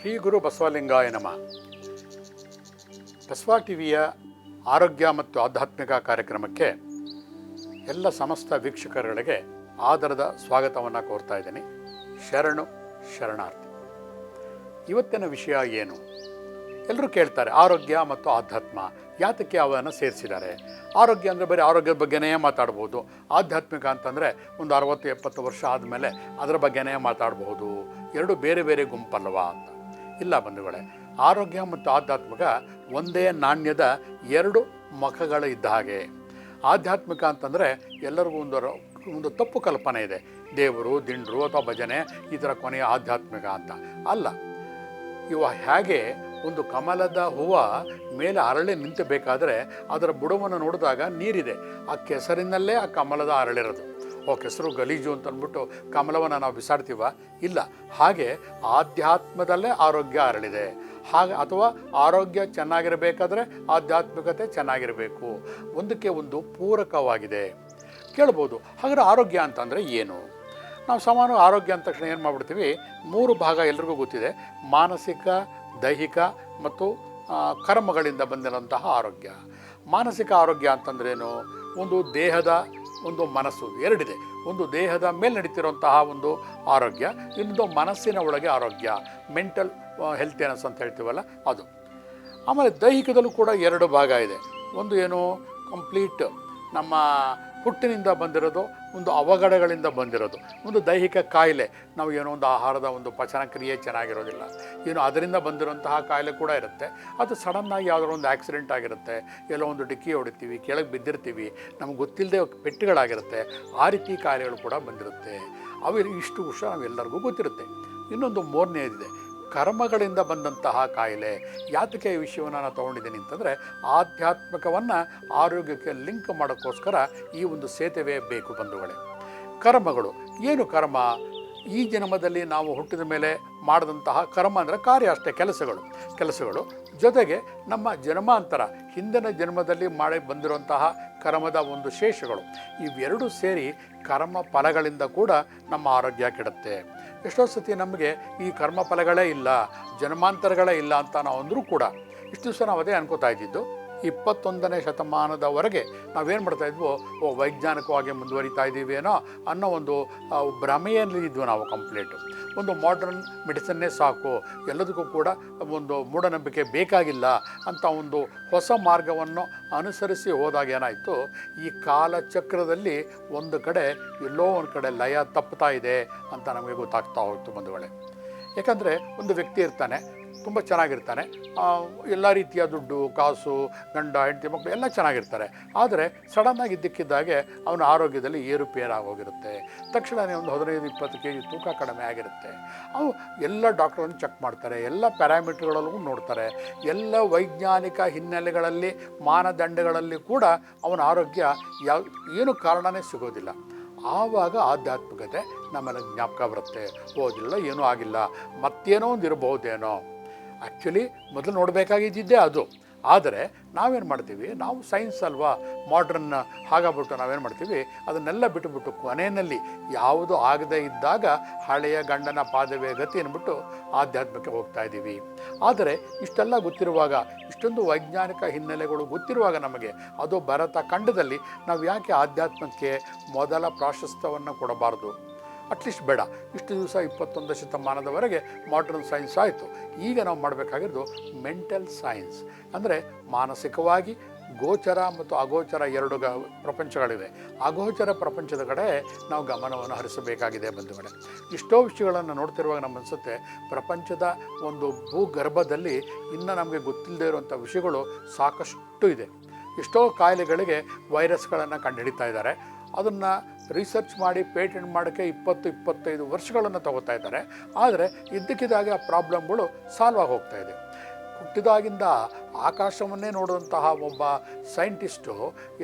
ಶ್ರೀ ಗುರು ಬಸವಲಿಂಗಾಯ ನಮ. ಬಸವ ಟಿವಿಯ ಆರೋಗ್ಯ ಮತ್ತು ಆಧ್ಯಾತ್ಮಿಕ ಕಾರ್ಯಕ್ರಮಕ್ಕೆ ಎಲ್ಲ ಸಮಸ್ತ ವೀಕ್ಷಕರುಗಳಿಗೆ ಆದರದ ಸ್ವಾಗತವನ್ನು ಕೋರ್ತಾ ಇದ್ದೀನಿ. ಶರಣು, ಶರಣಾರ್ಥಿ. ಇವತ್ತಿನ ವಿಷಯ ಏನು? ಎಲ್ಲರೂ ಕೇಳ್ತಾರೆ, ಆರೋಗ್ಯ ಮತ್ತು ಆಧ್ಯಾತ್ಮ ಯಾತಕ್ಕೆ ಅವನ್ನು ಸೇರಿಸಿದ್ದಾರೆ? ಆರೋಗ್ಯ ಅಂದರೆ ಬರೀ ಆರೋಗ್ಯದ ಬಗ್ಗೆನೇ ಮಾತಾಡ್ಬೋದು. ಆಧ್ಯಾತ್ಮಿಕ ಅಂತಂದರೆ ಒಂದು ಅರವತ್ತು ಎಪ್ಪತ್ತು ವರ್ಷ ಆದಮೇಲೆ ಅದರ ಬಗ್ಗೆನೇ ಮಾತಾಡ್ಬೋದು. ಎರಡು ಬೇರೆ ಬೇರೆ ಗುಂಪಲ್ವಾ ಅಂತ. ಇಲ್ಲ ಬಂಧುಗಳೇ. ಆರೋಗ್ಯ ಮತ್ತು ಆಧ್ಯಾತ್ಮಿಕ ಒಂದೇ ನಾಣ್ಯದ ಎರಡು ಮುಖಗಳು ಇದ್ದ ಹಾಗೆ. ಆಧ್ಯಾತ್ಮಿಕ ಅಂತಂದರೆ ಎಲ್ಲರಿಗೂ ಒಂದು ಒಂದು ತಪ್ಪು ಕಲ್ಪನೆ ಇದೆ. ದೇವರು, ದಿಂಡ್ರು ಅಥವಾ ಭಜನೆ ಈ ಥರ ಕೊನೆಯ ಆಧ್ಯಾತ್ಮಿಕ ಅಂತ. ಅಲ್ಲ, ಇವ ಹೇಗೆ ಒಂದು ಕಮಲದ ಹೂವು ಮೇಲೆ ಅರಳಿ ನಿಂತಬೇಕಾದರೆ ಅದರ ಬುಡವನ್ನು ನೋಡಿದಾಗ ನೀರಿದೆ. ಆ ಕೆಸರಿನಲ್ಲೇ ಆ ಕಮಲದ ಅರಳಿರೋದು. ಓ ಕೆಸರು ಗಲೀಜು ಅಂತ ಅಂದ್ಬಿಟ್ಟು ಕಮಲವನ್ನು ನಾವು ಬಿಸಾಡ್ತೀವ? ಇಲ್ಲ. ಹಾಗೆ ಆಧ್ಯಾತ್ಮದಲ್ಲೇ ಆರೋಗ್ಯ ಅರಳಿದೆ. ಹಾಗೆ ಅಥವಾ ಆರೋಗ್ಯ ಚೆನ್ನಾಗಿರಬೇಕಾದ್ರೆ ಆಧ್ಯಾತ್ಮಿಕತೆ ಚೆನ್ನಾಗಿರಬೇಕು. ಒಂದಕ್ಕೆ ಒಂದು ಪೂರಕವಾಗಿದೆ. ಕೇಳ್ಬೋದು. ಹಾಗಾದ್ರೆ ಆರೋಗ್ಯ ಅಂತಂದರೆ ಏನು? ನಾವು ಸಮಾನ ಆರೋಗ್ಯ ಅಂದ ತಕ್ಷಣ ಏನು ಮಾಡ್ಬಿಡ್ತೀವಿ? ಮೂರು ಭಾಗ ಎಲ್ರಿಗೂ ಗೊತ್ತಿದೆ. ಮಾನಸಿಕ, ದೈಹಿಕ ಮತ್ತು ಕರ್ಮಗಳಿಂದ ಬಂದಿರೋಂತಹ ಆರೋಗ್ಯ. ಮಾನಸಿಕ ಆರೋಗ್ಯ ಅಂತಂದ್ರೇನು? ಒಂದು ದೇಹದ ಒಂದು ಮನಸ್ಸು, ಎರಡಿದೆ. ಒಂದು ದೇಹದ ಮೇಲೆ ನಡೀತಿರುವಂತಹ ಒಂದು ಆರೋಗ್ಯ, ಇನ್ನೊಂದು ಮನಸ್ಸಿನ ಒಳಗೆ ಆರೋಗ್ಯ ಮೆಂಟಲ್ ಹೆಲ್ತ್ನೆಸ್ ಅಂತ ಹೇಳ್ತೀವಲ್ಲ, ಅದು. ಆಮೇಲೆ ದೈಹಿಕದಲ್ಲೂ ಕೂಡ ಎರಡು ಭಾಗ ಇದೆ. ಒಂದು ಏನು ಕಂಪ್ಲೀಟ್ ನಮ್ಮ ಹುಟ್ಟಿನಿಂದ ಬಂದಿರೋದು, ಒಂದು ಅವಘಡಗಳಿಂದ ಬಂದಿರೋದು, ಒಂದು ದೈಹಿಕ ಕಾಯಿಲೆ. ನಾವು ಏನೋ ಒಂದು ಆಹಾರದ ಒಂದು ಪಚನ ಕ್ರಿಯೆ ಚೆನ್ನಾಗಿರೋದಿಲ್ಲ. ಏನು ಅದರಿಂದ ಬಂದಿರೋಂತಹ ಕಾಯಿಲೆ ಕೂಡ ಇರುತ್ತೆ. ಅದು ಸಡನ್ನಾಗಿ ಯಾವುದೋ ಒಂದು ಆಕ್ಸಿಡೆಂಟ್ ಆಗಿರುತ್ತೆ. ಎಲ್ಲೋ ಒಂದು ಡಿಕ್ಕಿ ಹೊಡಿತೀವಿ, ಕೆಳಗೆ ಬಿದ್ದಿರ್ತೀವಿ, ನಮ್ಗೆ ಗೊತ್ತಿಲ್ಲದೆ ಪೆಟ್ಟುಗಳಾಗಿರುತ್ತೆ ಆ ರೀತಿ ಕಾಯಿಲೆಗಳು ಕೂಡ ಬಂದಿರುತ್ತೆ. ಅವು ಇಷ್ಟು ವಿಷಯ ನಾವೆಲ್ಲರಿಗೂ ಗೊತ್ತಿರುತ್ತೆ. ಇನ್ನೊಂದು ಮೂರನೇದಿದೆ. ಕರ್ಮಗಳಿಂದ ಬಂದಂತಹ ಕಾಯಿಲೆ. ಯಾತಕ್ಕೆ ಈ ವಿಷಯವನ್ನು ನಾನು ತೊಗೊಂಡಿದ್ದೀನಿ ಅಂತಂದರೆ, ಆಧ್ಯಾತ್ಮಿಕವನ್ನು ಆರೋಗ್ಯಕ್ಕೆ ಲಿಂಕ್ ಮಾಡೋಕ್ಕೋಸ್ಕರ ಈ ಒಂದು ಸೇತುವೆ ಬೇಕು ಬಂಧುಗಳೇ. ಕರ್ಮಗಳು. ಏನು ಕರ್ಮ? ಈ ಜನ್ಮದಲ್ಲಿ ನಾವು ಹುಟ್ಟಿದ ಮೇಲೆ ಮಾಡಿದಂತಹ ಕರ್ಮ ಅಂದರೆ ಕಾರ್ಯ ಅಷ್ಟೇ, ಕೆಲಸಗಳು. ಕೆಲಸಗಳು. ಜೊತೆಗೆ ನಮ್ಮ ಜನ್ಮಾಂತರ, ಹಿಂದಿನ ಜನ್ಮದಲ್ಲಿ ಮಾಡಿ ಬಂದಿರುವಂತಹ ಕರ್ಮದ ಒಂದು ಶೇಷಗಳು. ಇವೆರಡೂ ಸೇರಿ ಕರ್ಮ ಫಲಗಳಿಂದ ಕೂಡ ನಮ್ಮ ಆರೋಗ್ಯ ಕೆಡುತ್ತೆ. ಎಷ್ಟೋ ಸತಿ ನಮಗೆ ಈ ಕರ್ಮ ಫಲಗಳೇ ಇಲ್ಲ, ಜನ್ಮಾಂತರಗಳೇ ಇಲ್ಲ ಅಂತ ನಾವು ಅಂದರೂ ಕೂಡ ಇಷ್ಟು ದಿವಸ ನಾವು ಅದೇ ಅನ್ಕೋತಾ ಇದ್ದಿದ್ದು. ಇಪ್ಪತ್ತೊಂದನೇ ಶತಮಾನದವರೆಗೆ ನಾವೇನು ಮಾಡ್ತಾ ಇದ್ವೋ, ಓ, ವೈಜ್ಞಾನಿಕವಾಗಿ ಮುಂದುವರಿತಾ ಇದ್ದೀವೇನೋ ಅನ್ನೋ ಒಂದು ಭ್ರಮೆಯಲ್ಲಿ ಇದ್ವು ನಾವು ಕಂಪ್ಲೀಟು. ಒಂದು ಮಾಡ್ರನ್ ಮೆಡಿಸನ್ನೇ ಸಾಕು, ಎಲ್ಲದಕ್ಕೂ ಕೂಡ ಒಂದು ಮೂಢನಂಬಿಕೆ ಬೇಕಾಗಿಲ್ಲ ಅಂತ ಒಂದು ಹೊಸ ಮಾರ್ಗವನ್ನು ಅನುಸರಿಸಿ ಹೋದಾಗ ಏನಾಯಿತು, ಈ ಕಾಲಚಕ್ರದಲ್ಲಿ ಒಂದು ಕಡೆ ಎಲ್ಲೋ ಒಂದು ಕಡೆ ಲಯ ತಪ್ಪುತ್ತಾ ಇದೆ ಅಂತ ನಮಗೆ ಗೊತ್ತಾಗ್ತಾ ಹೋಯ್ತು ಬಂಧುಗಳೇ. ಯಾಕಂದರೆ ಒಂದು ವ್ಯಕ್ತಿ ಇರ್ತಾನೆ ತುಂಬ ಚೆನ್ನಾಗಿರ್ತಾನೆ ಎಲ್ಲ ರೀತಿಯ ದುಡ್ಡು, ಕಾಸು, ಗಂಡ, ಹೆಂಡತಿ ಮಕ್ಕಳು ಎಲ್ಲ ಚೆನ್ನಾಗಿರ್ತಾರೆ. ಆದರೆ ಸಡನ್ನಾಗಿ ಇದ್ದಕ್ಕಿದ್ದಾಗೆ ಅವನ ಆರೋಗ್ಯದಲ್ಲಿ ಏರುಪೇರಾಗೋಗಿರುತ್ತೆ ತಕ್ಷಣವೇ ಒಂದು ಹದಿನೈದು, ಇಪ್ಪತ್ತು ಕೆ ಜಿ ತೂಕ ಕಡಿಮೆ ಆಗಿರುತ್ತೆ. ಅವು ಎಲ್ಲ ಡಾಕ್ಟ್ರನ್ನು ಚೆಕ್ ಮಾಡ್ತಾರೆ. ಎಲ್ಲ ಪ್ಯಾರಾಮೀಟರ್ಗಳಲ್ಲೂ ನೋಡ್ತಾರೆ. ಎಲ್ಲ ವೈಜ್ಞಾನಿಕ ಹಿನ್ನೆಲೆಗಳಲ್ಲಿ, ಮಾನದಂಡಗಳಲ್ಲಿ ಕೂಡ ಅವನ ಆರೋಗ್ಯ ಯಾವ, ಏನು ಕಾರಣನೇ ಸಿಗೋದಿಲ್ಲ. ಆವಾಗ ಆಧ್ಯಾತ್ಮಿಕತೆ ನಮ್ಮಲ್ಲಿ ಜ್ಞಾಪಕ ಬರುತ್ತೆ. ಓದಿಲ್ಲ, ಏನೂ ಆಗಿಲ್ಲ. ಮತ್ತೇನೋ ಒಂದು ಇರಬಹುದೇನೋ ಆ್ಯಕ್ಚುಲಿ ಮೊದಲು ನೋಡಬೇಕಾಗಿದ್ದಿದ್ದೇ ಅದು. ಆದರೆ ನಾವೇನು ಮಾಡ್ತೀವಿ? ನಾವು ಸೈನ್ಸ್ ಅಲ್ವಾ? ಮಾಡ್ರನ್ ಹಾಗಾಗ್ಬಿಟ್ಟು ನಾವೇನು ಮಾಡ್ತೀವಿ? ಅದನ್ನೆಲ್ಲ ಬಿಟ್ಟುಬಿಟ್ಟು ಕೊನೆಯಲ್ಲಿ ಯಾವುದು ಆಗದೇ ಇದ್ದಾಗ ಹಳೆಯ ಗಂಡನ ಪಾದವೇ ಗತಿ ಅಂದ್ಬಿಟ್ಟು ಆಧ್ಯಾತ್ಮಕ್ಕೆ ಹೋಗ್ತಾ ಇದ್ದೀವಿ. ಆದರೆ ಇಷ್ಟೆಲ್ಲ ಗೊತ್ತಿರುವಾಗ, ಇಷ್ಟೊಂದು ವೈಜ್ಞಾನಿಕ ಹಿನ್ನೆಲೆಗಳು ಗೊತ್ತಿರುವಾಗ ನಮಗೆ ಅದು ಭರತ ಖಂಡದಲ್ಲಿ ನಾವು ಯಾಕೆ ಆಧ್ಯಾತ್ಮಕ್ಕೆ ಮೊದಲ ಪ್ರಾಶಸ್ತ್ಯವನ್ನು ಕೊಡಬಾರ್ದು? ಅಟ್ಲೀಸ್ಟ್ ಬೇಡ. ಇಷ್ಟು ದಿವಸ ಇಪ್ಪತ್ತೊಂದು ಶತಮಾನದವರೆಗೆ ಮಾಡ್ರನ್ ಸೈನ್ಸ್ ಆಯಿತು. ಈಗ ನಾವು ಮಾಡಬೇಕಾಗಿರೋದು ಮೆಂಟಲ್ ಸೈನ್ಸ್ ಅಂದರೆ ಮಾನಸಿಕವಾಗಿ ಗೋಚರ ಮತ್ತು ಅಗೋಚರ ಎರಡು ಗ ಪ್ರಪಂಚಗಳಿವೆ. ಅಗೋಚರ ಪ್ರಪಂಚದ ಕಡೆ ನಾವು ಗಮನವನ್ನು ಹರಿಸಬೇಕಾಗಿದೆ ಬಂಧುಗಳೇ. ಇಷ್ಟೋ ವಿಷಯಗಳನ್ನು ನೋಡ್ತಿರುವಾಗ ನಮ್ಮ ಅನಿಸುತ್ತೆ, ಪ್ರಪಂಚದ ಒಂದು ಭೂಗರ್ಭದಲ್ಲಿ ಇನ್ನೂ ನಮಗೆ ಗೊತ್ತಿಲ್ಲದೆ ಇರುವಂಥ ವಿಷಯಗಳು ಸಾಕಷ್ಟು ಇದೆ. ಎಷ್ಟೋ ಕಾಯಿಲೆಗಳಿಗೆ ವೈರಸ್ಗಳನ್ನು ಕಂಡುಹಿಡಿತಾ ಇದ್ದಾರೆ. ಅದನ್ನು ರಿಸರ್ಚ್ ಮಾಡಿ ಪೇಟೆಂಟ್ ಮಾಡೋಕ್ಕೆ ಇಪ್ಪತ್ತು, ಇಪ್ಪತ್ತೈದು ವರ್ಷಗಳನ್ನು ತಗೋತಾ ಇದ್ದಾರೆ. ಆದರೆ ಇದ್ದಕ್ಕಿದ್ದಾಗೆ ಆ ಪ್ರಾಬ್ಲಮ್ಗಳು ಸಾಲ್ವ್ ಆಗಿ ಹೋಗ್ತಾ ಇದೆ. ಹುಟ್ಟಿದಾಗಿಂದ ಆಕಾಶವನ್ನೇ ನೋಡುವಂತಹ ಒಬ್ಬ ಸೈಂಟಿಸ್ಟು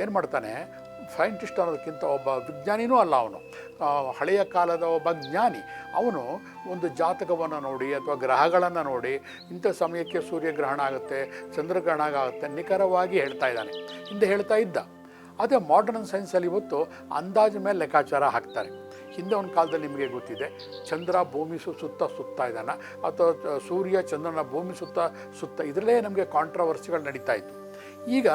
ಏನು ಮಾಡ್ತಾನೆ? ಸೈಂಟಿಸ್ಟ್ ಅನ್ನೋದಕ್ಕಿಂತ ಒಬ್ಬ ವಿಜ್ಞಾನಿನೂ ಅಲ್ಲ ಅವನು. ಹಳೆಯ ಕಾಲದ ಒಬ್ಬ ಜ್ಞಾನಿ. ಅವನು ಒಂದು ಜಾತಕವನ್ನು ನೋಡಿ ಅಥವಾ ಗ್ರಹಗಳನ್ನು ನೋಡಿ ಇಂಥ ಸಮಯಕ್ಕೆ ಸೂರ್ಯಗ್ರಹಣ ಆಗುತ್ತೆ, ಚಂದ್ರಗ್ರಹಣ ಆಗುತ್ತೆ ನಿಖರವಾಗಿ ಹೇಳ್ತಾ ಇದ್ದಾನೆ. ಹಿಂದೆ ಹೇಳ್ತಾ ಇದ್ದ. ಅದೇ ಮಾಡರ್ನ್ ಸೈನ್ಸಲ್ಲಿ ಇವತ್ತು ಅಂದಾಜು ಮೇಲೆ ಲೆಕ್ಕಾಚಾರ ಹಾಕ್ತಾರೆ. ಹಿಂದೆ ಒಂದು ಕಾಲದಲ್ಲಿ ನಿಮಗೆ ಗೊತ್ತಿದೆ, ಚಂದ್ರ ಭೂಮಿ ಸುತ್ತ ಸುತ್ತಾ ಇದ್ದಾನ, ಅಥವಾ ಸೂರ್ಯ ಚಂದ್ರನ ಭೂಮಿ ಸುತ್ತ ಸುತ್ತ, ಇದರಲ್ಲೇ ನಮಗೆ ಕಾಂಟ್ರವರ್ಸಿಗಳು ನಡೀತಾ ಇತ್ತು. ಈಗ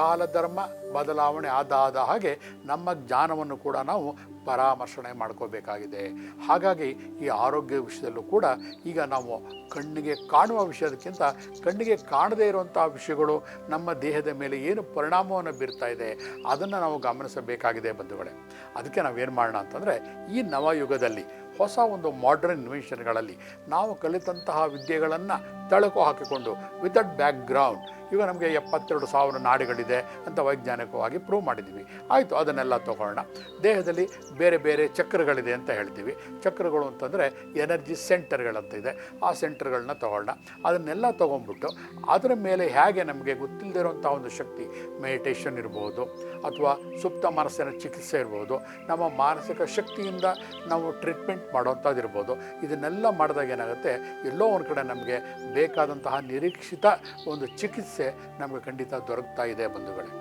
ಕಾಲಧರ್ಮ ಬದಲಾವಣೆ ಆದಾದ ಹಾಗೆ ನಮ್ಮ ಜ್ಞಾನವನ್ನು ಕೂಡ ನಾವು ಪರಾಮರ್ಶನೆ ಮಾಡ್ಕೋಬೇಕಾಗಿದೆ. ಹಾಗಾಗಿ ಈ ಆರೋಗ್ಯ ವಿಷಯದಲ್ಲೂ ಕೂಡ ಈಗ ನಾವು ಕಣ್ಣಿಗೆ ಕಾಣುವ ವಿಷಯದಕ್ಕಿಂತ ಕಣ್ಣಿಗೆ ಕಾಣದೇ ಇರುವಂಥ ವಿಷಯಗಳು ನಮ್ಮ ದೇಹದ ಮೇಲೆ ಏನು ಪರಿಣಾಮವನ್ನು ಬೀರ್ತಾ ಇದೆ ಅದನ್ನು ನಾವು ಗಮನಿಸಬೇಕಾಗಿದೆ ಬಂಧುಗಳೇ. ಅದಕ್ಕೆ ನಾವೇನು ಮಾಡೋಣ ಅಂತಂದರೆ ಈ ನವಯುಗದಲ್ಲಿ ಹೊಸ ಒಂದು ಮಾಡ್ರನ್ ಇನ್ವೆನ್ಷನ್ಗಳಲ್ಲಿ ನಾವು ಕಲಿತಂತಹ ವಿದ್ಯೆಗಳನ್ನು ತಳಕು ಹಾಕಿಕೊಂಡು ವಿತೌಟ್ ಬ್ಯಾಕ್ಗ್ರೌಂಡ್ ಈಗ ನಮಗೆ ಎಪ್ಪತ್ತೆರಡು ಸಾವಿರ ನಾಡಿಗಳಿದೆ. ಅಂತ ವೈಜ್ಞಾನಿಕವಾಗಿ ಪ್ರೂವ್ ಮಾಡಿದ್ದೀವಿ. ಆಯಿತು, ಅದನ್ನೆಲ್ಲ ತಗೊಳ್ಳೋಣ. ದೇಹದಲ್ಲಿ ಬೇರೆ ಬೇರೆ ಚಕ್ರಗಳಿದೆ ಅಂತ ಹೇಳ್ತೀವಿ. ಚಕ್ರಗಳು ಅಂತಂದರೆ ಎನರ್ಜಿ ಸೆಂಟರ್ಗಳಂತ ಇದೆ ಆ ಸೆಂಟರ್ಗಳನ್ನ ತಗೊಳ್ಳೋಣ. ಅದನ್ನೆಲ್ಲ ತೊಗೊಂಡ್ಬಿಟ್ಟು ಅದರ ಮೇಲೆ ಹೇಗೆ ನಮಗೆ ಗೊತ್ತಿಲ್ಲದಿರುವಂಥ ಒಂದು ಶಕ್ತಿ ಮೆಡಿಟೇಷನ್ ಇರ್ಬೋದು, ಅಥವಾ ಸುಪ್ತ ಮನಸ್ಸಿನ ಚಿಕಿತ್ಸೆ ಇರ್ಬೋದು, ನಮ್ಮ ಮಾನಸಿಕ ಶಕ್ತಿಯಿಂದ ನಾವು ಟ್ರೀಟ್ಮೆಂಟ್ ಮಾಡೋವಂಥದ್ದು ಇರ್ಬೋದು ಇದನ್ನೆಲ್ಲ ಮಾಡಿದಾಗ ಏನಾಗುತ್ತೆ? ಎಲ್ಲೋ ಒಂದು ಕಡೆ ನಮಗೆ ಬೇಕಾದಂತಹ ನಿರೀಕ್ಷಿತ ಒಂದು ಚಿಕಿತ್ಸೆ ನಮಗೆ ಖಂಡಿತ ದೊರಕ್ತಾ ಇದೆ. ಬಂಧುಗಳೇ.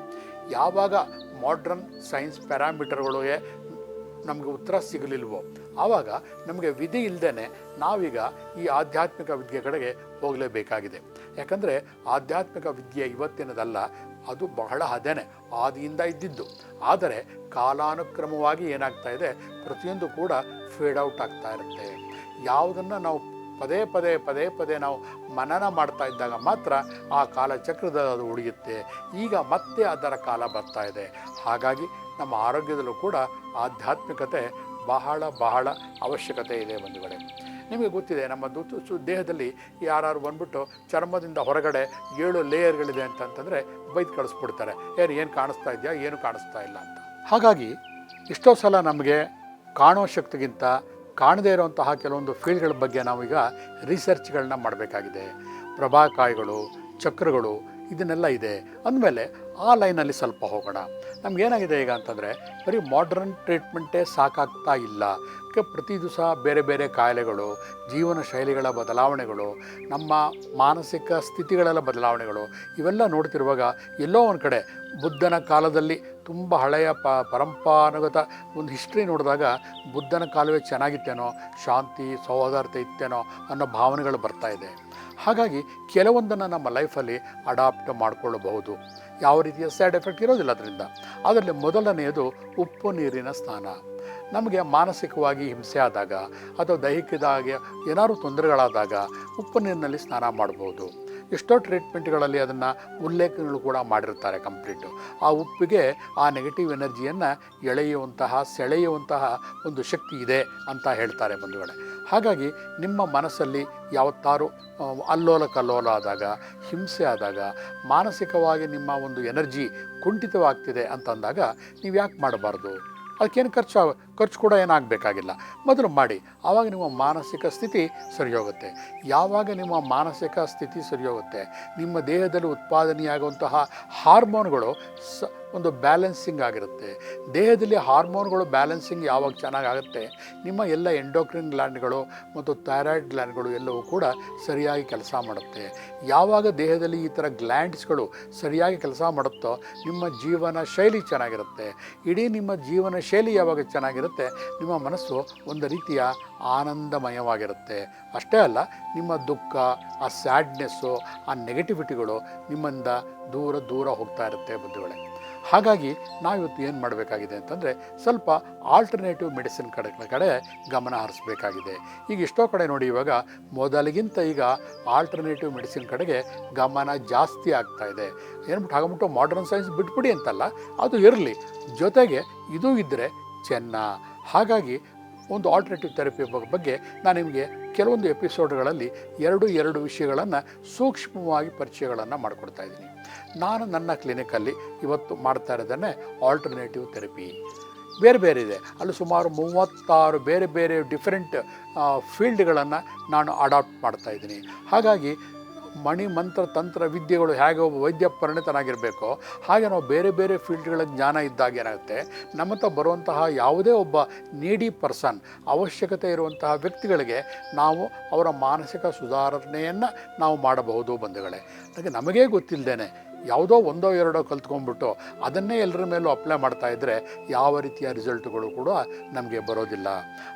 ಯಾವಾಗ ಮಾಡ್ರನ್ ಸೈನ್ಸ್ ಪ್ಯಾರಾಮೀಟರ್ಗಳಿಗೆ ನಮಗೆ ಉತ್ತರ ಸಿಗಲಿಲ್ವೋ, ಆವಾಗ ನಮಗೆ ವಿಧಿ ಇಲ್ಲದೇ ನಾವೀಗ ಈ ಆಧ್ಯಾತ್ಮಿಕ ವಿದ್ಯೆ ಕಡೆಗೆ ಹೋಗಲೇಬೇಕಾಗಿದೆ. ಯಾಕಂದರೆ ಆಧ್ಯಾತ್ಮಿಕ ವಿದ್ಯೆ ಇವತ್ತಿನದಲ್ಲ, ಅದು ಬಹಳ ಹದೇನೆ ಆದಿಯಿಂದ ಇದ್ದಿದ್ದು. ಆದರೆ ಕಾಲಾನುಕ್ರಮವಾಗಿ ಏನಾಗ್ತಾ ಇದೆ, ಪ್ರತಿಯೊಂದು ಕೂಡ ಫೇಡ್ ಔಟ್ ಆಗ್ತಾ ಇರುತ್ತೆ. ಯಾವುದನ್ನು ನಾವು ಪದೇ ಪದೇ ಪದೇ ಪದೇ ನಾವು ಮನನ ಮಾಡ್ತಾ ಇದ್ದಾಗ ಮಾತ್ರ ಆ ಕಾಲಚಕ್ರದ ಅದು ಉಳಿಯುತ್ತೆ. ಈಗ ಮತ್ತೆ ಅದರ ಕಾಲ ಬರ್ತಾ ಇದೆ. ಹಾಗಾಗಿ ನಮ್ಮ ಆರೋಗ್ಯದಲ್ಲೂ ಕೂಡ ಆಧ್ಯಾತ್ಮಿಕತೆ ಬಹಳ ಬಹಳ ಅವಶ್ಯಕತೆ ಇದೆ ಬಂಧುಗಳೇ. ನಿಮಗೆ ಗೊತ್ತಿದೆ, ನಮ್ಮ ದು ಸು ದೇಹದಲ್ಲಿ ಯಾರು ಬಂದ್ಬಿಟ್ಟು ಚರ್ಮದಿಂದ ಹೊರಗಡೆ ಏಳು ಲೇಯರ್ಗಳಿದೆ ಅಂತಂತಂದರೆ ಬೈದು ಕಳಿಸ್ಬಿಡ್ತಾರೆ. ಏನು ಏನು ಕಾಣಿಸ್ತಾ ಇದೆಯಾ? ಏನು ಕಾಣಿಸ್ತಾ ಇಲ್ಲ ಅಂತ. ಹಾಗಾಗಿ ಎಷ್ಟೋ ಸಲ ನಮಗೆ ಕಾಣೋ ಶಕ್ತಿಗಿಂತ ಕಾಣದೇ ಇರುವಂತಹ ಕೆಲವೊಂದು ಫೀಲ್ಡ್ಗಳ ಬಗ್ಗೆ ನಾವೀಗ ರಿಸರ್ಚ್ಗಳನ್ನ ಮಾಡಬೇಕಾಗಿದೆ. ಪ್ರಭಾಕಾಯಿಗಳು, ಚಕ್ರಗಳು ಇದನ್ನೆಲ್ಲ ಇದೆ. ಅಂದಮೇಲೆ ಆ ಲೈನಲ್ಲಿ ಸ್ವಲ್ಪ ಹೋಗೋಣ. ನಮಗೇನಾಗಿದೆ ಈಗ ಅಂತಂದರೆ ಬರೀ ಮಾಡ್ರನ್ ಟ್ರೀಟ್ಮೆಂಟೇ ಸಾಕಾಗ್ತಾ ಇಲ್ಲ. ಪ್ರತಿ ದಿವಸ ಬೇರೆ ಬೇರೆ ಕಾಯಿಲೆಗಳು, ಜೀವನ ಶೈಲಿಗಳ ಬದಲಾವಣೆಗಳು, ನಮ್ಮ ಮಾನಸಿಕ ಸ್ಥಿತಿಗಳೆಲ್ಲ ಬದಲಾವಣೆಗಳು, ಇವೆಲ್ಲ ನೋಡ್ತಿರುವಾಗ ಎಲ್ಲೋ ಒಂದು ಕಡೆ ಬುದ್ಧನ ಕಾಲದಲ್ಲಿ ತುಂಬ ಹಳೆಯ ಪ ಪರಂಪರಾಗತ ಒಂದು ಹಿಸ್ಟ್ರಿ ನೋಡಿದಾಗ ಬುದ್ಧನ ಕಾಲವೇ ಚೆನ್ನಾಗಿತ್ತೇನೋ, ಶಾಂತಿ ಸೌಹಾರ್ದತೆ ಇತ್ತೇನೋ ಅನ್ನೋ ಭಾವನೆಗಳು ಬರ್ತಾ ಇದೆ. ಹಾಗಾಗಿ ಕೆಲವೊಂದನ್ನು ನಮ್ಮ ಲೈಫಲ್ಲಿ ಅಡಾಪ್ಟ್ ಮಾಡಿಕೊಳ್ಳಬಹುದು. ಯಾವ ರೀತಿಯ ಸೈಡ್ ಎಫೆಕ್ಟ್ ಇರೋದಿಲ್ಲ ಅದರಿಂದ. ಅದರಲ್ಲಿ ಮೊದಲನೆಯದು ಉಪ್ಪು ನೀರಿನ ಸ್ನಾನ. ನಮಗೆ ಮಾನಸಿಕವಾಗಿ ಹಿಂಸೆ ಆದಾಗ ಅಥವಾ ದೈಹಿಕದಾಗಿ ಏನಾದರೂ ತೊಂದರೆಗಳಾದಾಗ ಉಪ್ಪು ನೀರಿನಲ್ಲಿ ಸ್ನಾನ ಮಾಡ್ಬೋದು ಎಷ್ಟೋ ಟ್ರೀಟ್ಮೆಂಟ್ಗಳಲ್ಲಿ ಅದನ್ನು ಉಲ್ಲೇಖಗಳು ಕೂಡ ಮಾಡಿರ್ತಾರೆ ಕಂಪ್ಲೀಟು ಆ ಉಪ್ಪಿಗೆ ಆ ನೆಗೆಟಿವ್ ಎನರ್ಜಿಯನ್ನು ಎಳೆಯುವಂತಹ, ಸೆಳೆಯುವಂತಹ ಒಂದು ಶಕ್ತಿ ಇದೆ ಅಂತ ಹೇಳ್ತಾರೆ ಬಂಧುಗಳೇ. ಹಾಗಾಗಿ ನಿಮ್ಮ ಮನಸ್ಸಲ್ಲಿ ಯಾವತ್ತಾರು ಅಲ್ಲೋಲ ಕಲ್ಲೋಲ ಆದಾಗ, ಹಿಂಸೆ ಆದಾಗ, ಮಾನಸಿಕವಾಗಿ ನಿಮ್ಮ ಒಂದು ಎನರ್ಜಿ ಕುಂಠಿತವಾಗ್ತಿದೆ ಅಂತಂದಾಗ ನೀವು ಯಾಕೆ ಮಾಡಬಾರ್ದು? ಅದಕ್ಕೇನು ಖರ್ಚು ಖರ್ಚು ಕೂಡ ಏನಾಗಬೇಕಾಗಿಲ್ಲ. ಮೊದಲು ಮಾಡಿ, ಆವಾಗ ನಿಮ್ಮ ಮಾನಸಿಕ ಸ್ಥಿತಿ ಸರಿ ಹೋಗುತ್ತೆ ಯಾವಾಗ ನಿಮ್ಮ ಮಾನಸಿಕ ಸ್ಥಿತಿ ಸರಿ ಹೋಗುತ್ತೆ ನಿಮ್ಮ ದೇಹದಲ್ಲಿ ಉತ್ಪಾದನೆಯಾಗುವಂತಹ ಹಾರ್ಮೋನ್ಗಳು ಸ, ಒಂದು ಬ್ಯಾಲೆನ್ಸಿಂಗ್ ಆಗಿರುತ್ತೆ. ದೇಹದಲ್ಲಿ ಹಾರ್ಮೋನ್ಗಳು ಬ್ಯಾಲೆನ್ಸಿಂಗ್ ಯಾವಾಗ ಚೆನ್ನಾಗಾಗುತ್ತೆ? ನಿಮ್ಮ ಎಲ್ಲ ಎಂಡೋಕ್ರಿನ್ ಗ್ಲ್ಯಾಂಡ್ಗಳು ಮತ್ತು ಥೈರಾಯ್ಡ್ ಗ್ಲ್ಯಾಂಡ್ಗಳು ಎಲ್ಲವೂ ಕೂಡ ಸರಿಯಾಗಿ ಕೆಲಸ ಮಾಡುತ್ತೆ. ಯಾವಾಗ ದೇಹದಲ್ಲಿ ಈ ಥರ ಗ್ಲ್ಯಾಂಡ್ಸ್ಗಳು ಸರಿಯಾಗಿ ಕೆಲಸ ಮಾಡುತ್ತೋ, ನಿಮ್ಮ ಜೀವನ ಶೈಲಿ ಚೆನ್ನಾಗಿರುತ್ತೆ. ಇಡೀ ನಿಮ್ಮ ಜೀವನ ಶೈಲಿ ಯಾವಾಗ ಚೆನ್ನಾಗಿರುತ್ತೆ? ನಿಮ್ಮ ಮನಸ್ಸು ಒಂದು ರೀತಿಯ ಆನಂದಮಯವಾಗಿರುತ್ತೆ. ಅಷ್ಟೇ ಅಲ್ಲ, ನಿಮ್ಮ ದುಃಖ, ಆ ಸ್ಯಾಡ್ನೆಸ್ಸು, ಆ ನೆಗೆಟಿವಿಟಿಗಳು ನಿಮ್ಮಿಂದ ದೂರ ದೂರ ಹೋಗ್ತಾ ಇರುತ್ತೆ ಬಂಧುಗಳೇ ಹಾಗಾಗಿ ನಾವಿವತ್ತು ಏನು ಮಾಡಬೇಕಾಗಿದೆ ಅಂತಂದರೆ ಸ್ವಲ್ಪ ಆಲ್ಟರ್ನೇಟಿವ್ ಮೆಡಿಸಿನ್ ಕಡೆ ಕಡೆ ಗಮನ ಹರಿಸ್ಬೇಕಾಗಿದೆ. ಈಗ ಎಷ್ಟೋ ಕಡೆ ನೋಡಿ ಇವಾಗ ಮೊದಲಿಗಿಂತ ಈಗ ಆಲ್ಟರ್ನೇಟಿವ್ ಮೆಡಿಸಿನ್ ಕಡೆಗೆ ಗಮನ ಜಾಸ್ತಿ ಆಗ್ತಾ ಇದೆ. ಏನ್ಬಿಟ್ಟು ಹಾಗಂಬಿಟ್ಟು ಮಾಡರ್ನ್ ಸೈನ್ಸ್ ಬಿಟ್ಬಿಡಿ ಅಂತಲ್ಲ, ಅದು ಇರಲಿ. ಜೊತೆಗೆ ಇದು ಇದ್ದರೆ ಚೆನ್ನ ಹಾಗಾಗಿ ಒಂದು ಆಲ್ಟರ್ನೇಟಿವ್ ಥೆರಪಿ ಬಗ್ಗೆ ನಾನು ನಿಮಗೆ ಕೆಲವೊಂದು ಎಪಿಸೋಡ್ಗಳಲ್ಲಿ ಎರಡು ಎರಡು ವಿಷಯಗಳನ್ನು ಸೂಕ್ಷ್ಮವಾಗಿ ಪರಿಚಯಗಳನ್ನು ಮಾಡಿಕೊಡ್ತಾ ಇದ್ದೀನಿ. ನಾನು ನನ್ನ ಕ್ಲಿನಿಕಲ್ಲಿ ಇವತ್ತು ಮಾಡ್ತಾ ಇರೋದನ್ನೇ ಆಲ್ಟರ್ನೇಟಿವ್ ಥೆರಪಿ ಬೇರೆ ಬೇರೆ ಇದೆ. ಅಲ್ಲಿ ಸುಮಾರು ಮೂವತ್ತಾರು ಬೇರೆ ಬೇರೆ ಡಿಫ್ರೆಂಟ್ ಫೀಲ್ಡ್ಗಳನ್ನು ನಾನು ಅಡಾಪ್ಟ್ ಮಾಡ್ತಾ ಇದ್ದೀನಿ. ಹಾಗಾಗಿ ಮಣಿ ಮಂತ್ರ ತಂತ್ರ ವಿದ್ಯೆಗಳು ಹೇಗೆ ಒಬ್ಬ ವೈದ್ಯ ಪರಿಣಿತನಾಗಿರಬೇಕೋ, ಹಾಗೆ ನಾವು ಬೇರೆ ಬೇರೆ ಫೀಲ್ಡ್ಗಳ ಜ್ಞಾನ ಇದ್ದಾಗ ಏನಾಗುತ್ತೆ? ನಮ್ಮ ಹತ್ರ ಬರುವಂತಹ ಯಾವುದೇ ಒಬ್ಬ ನೀಡಿ ಪರ್ಸನ್, ಅವಶ್ಯಕತೆ ಇರುವಂತಹ ವ್ಯಕ್ತಿಗಳಿಗೆ ನಾವು ಅವರ ಮಾನಸಿಕ ಸುಧಾರಣೆಯನ್ನು ನಾವು ಮಾಡಬಹುದು ಬಂಧುಗಳೇ. ಅದಕ್ಕೆ ನಮಗೇ ಗೊತ್ತಿಲ್ಲದೇನೆ ಯಾವುದೋ ಒಂದೋ ಎರಡೋ ಕಲ್ತ್ಕೊಂಡ್ಬಿಟ್ಟು ಅದನ್ನೇ ಎಲ್ಲರ ಮೇಲೂ ಅಪ್ಲೈ ಮಾಡ್ತಾ ಇದ್ದರೆ ಯಾವ ರೀತಿಯ ರಿಸಲ್ಟ್ಗಳು ಕೂಡ ನಮಗೆ ಬರೋದಿಲ್ಲ.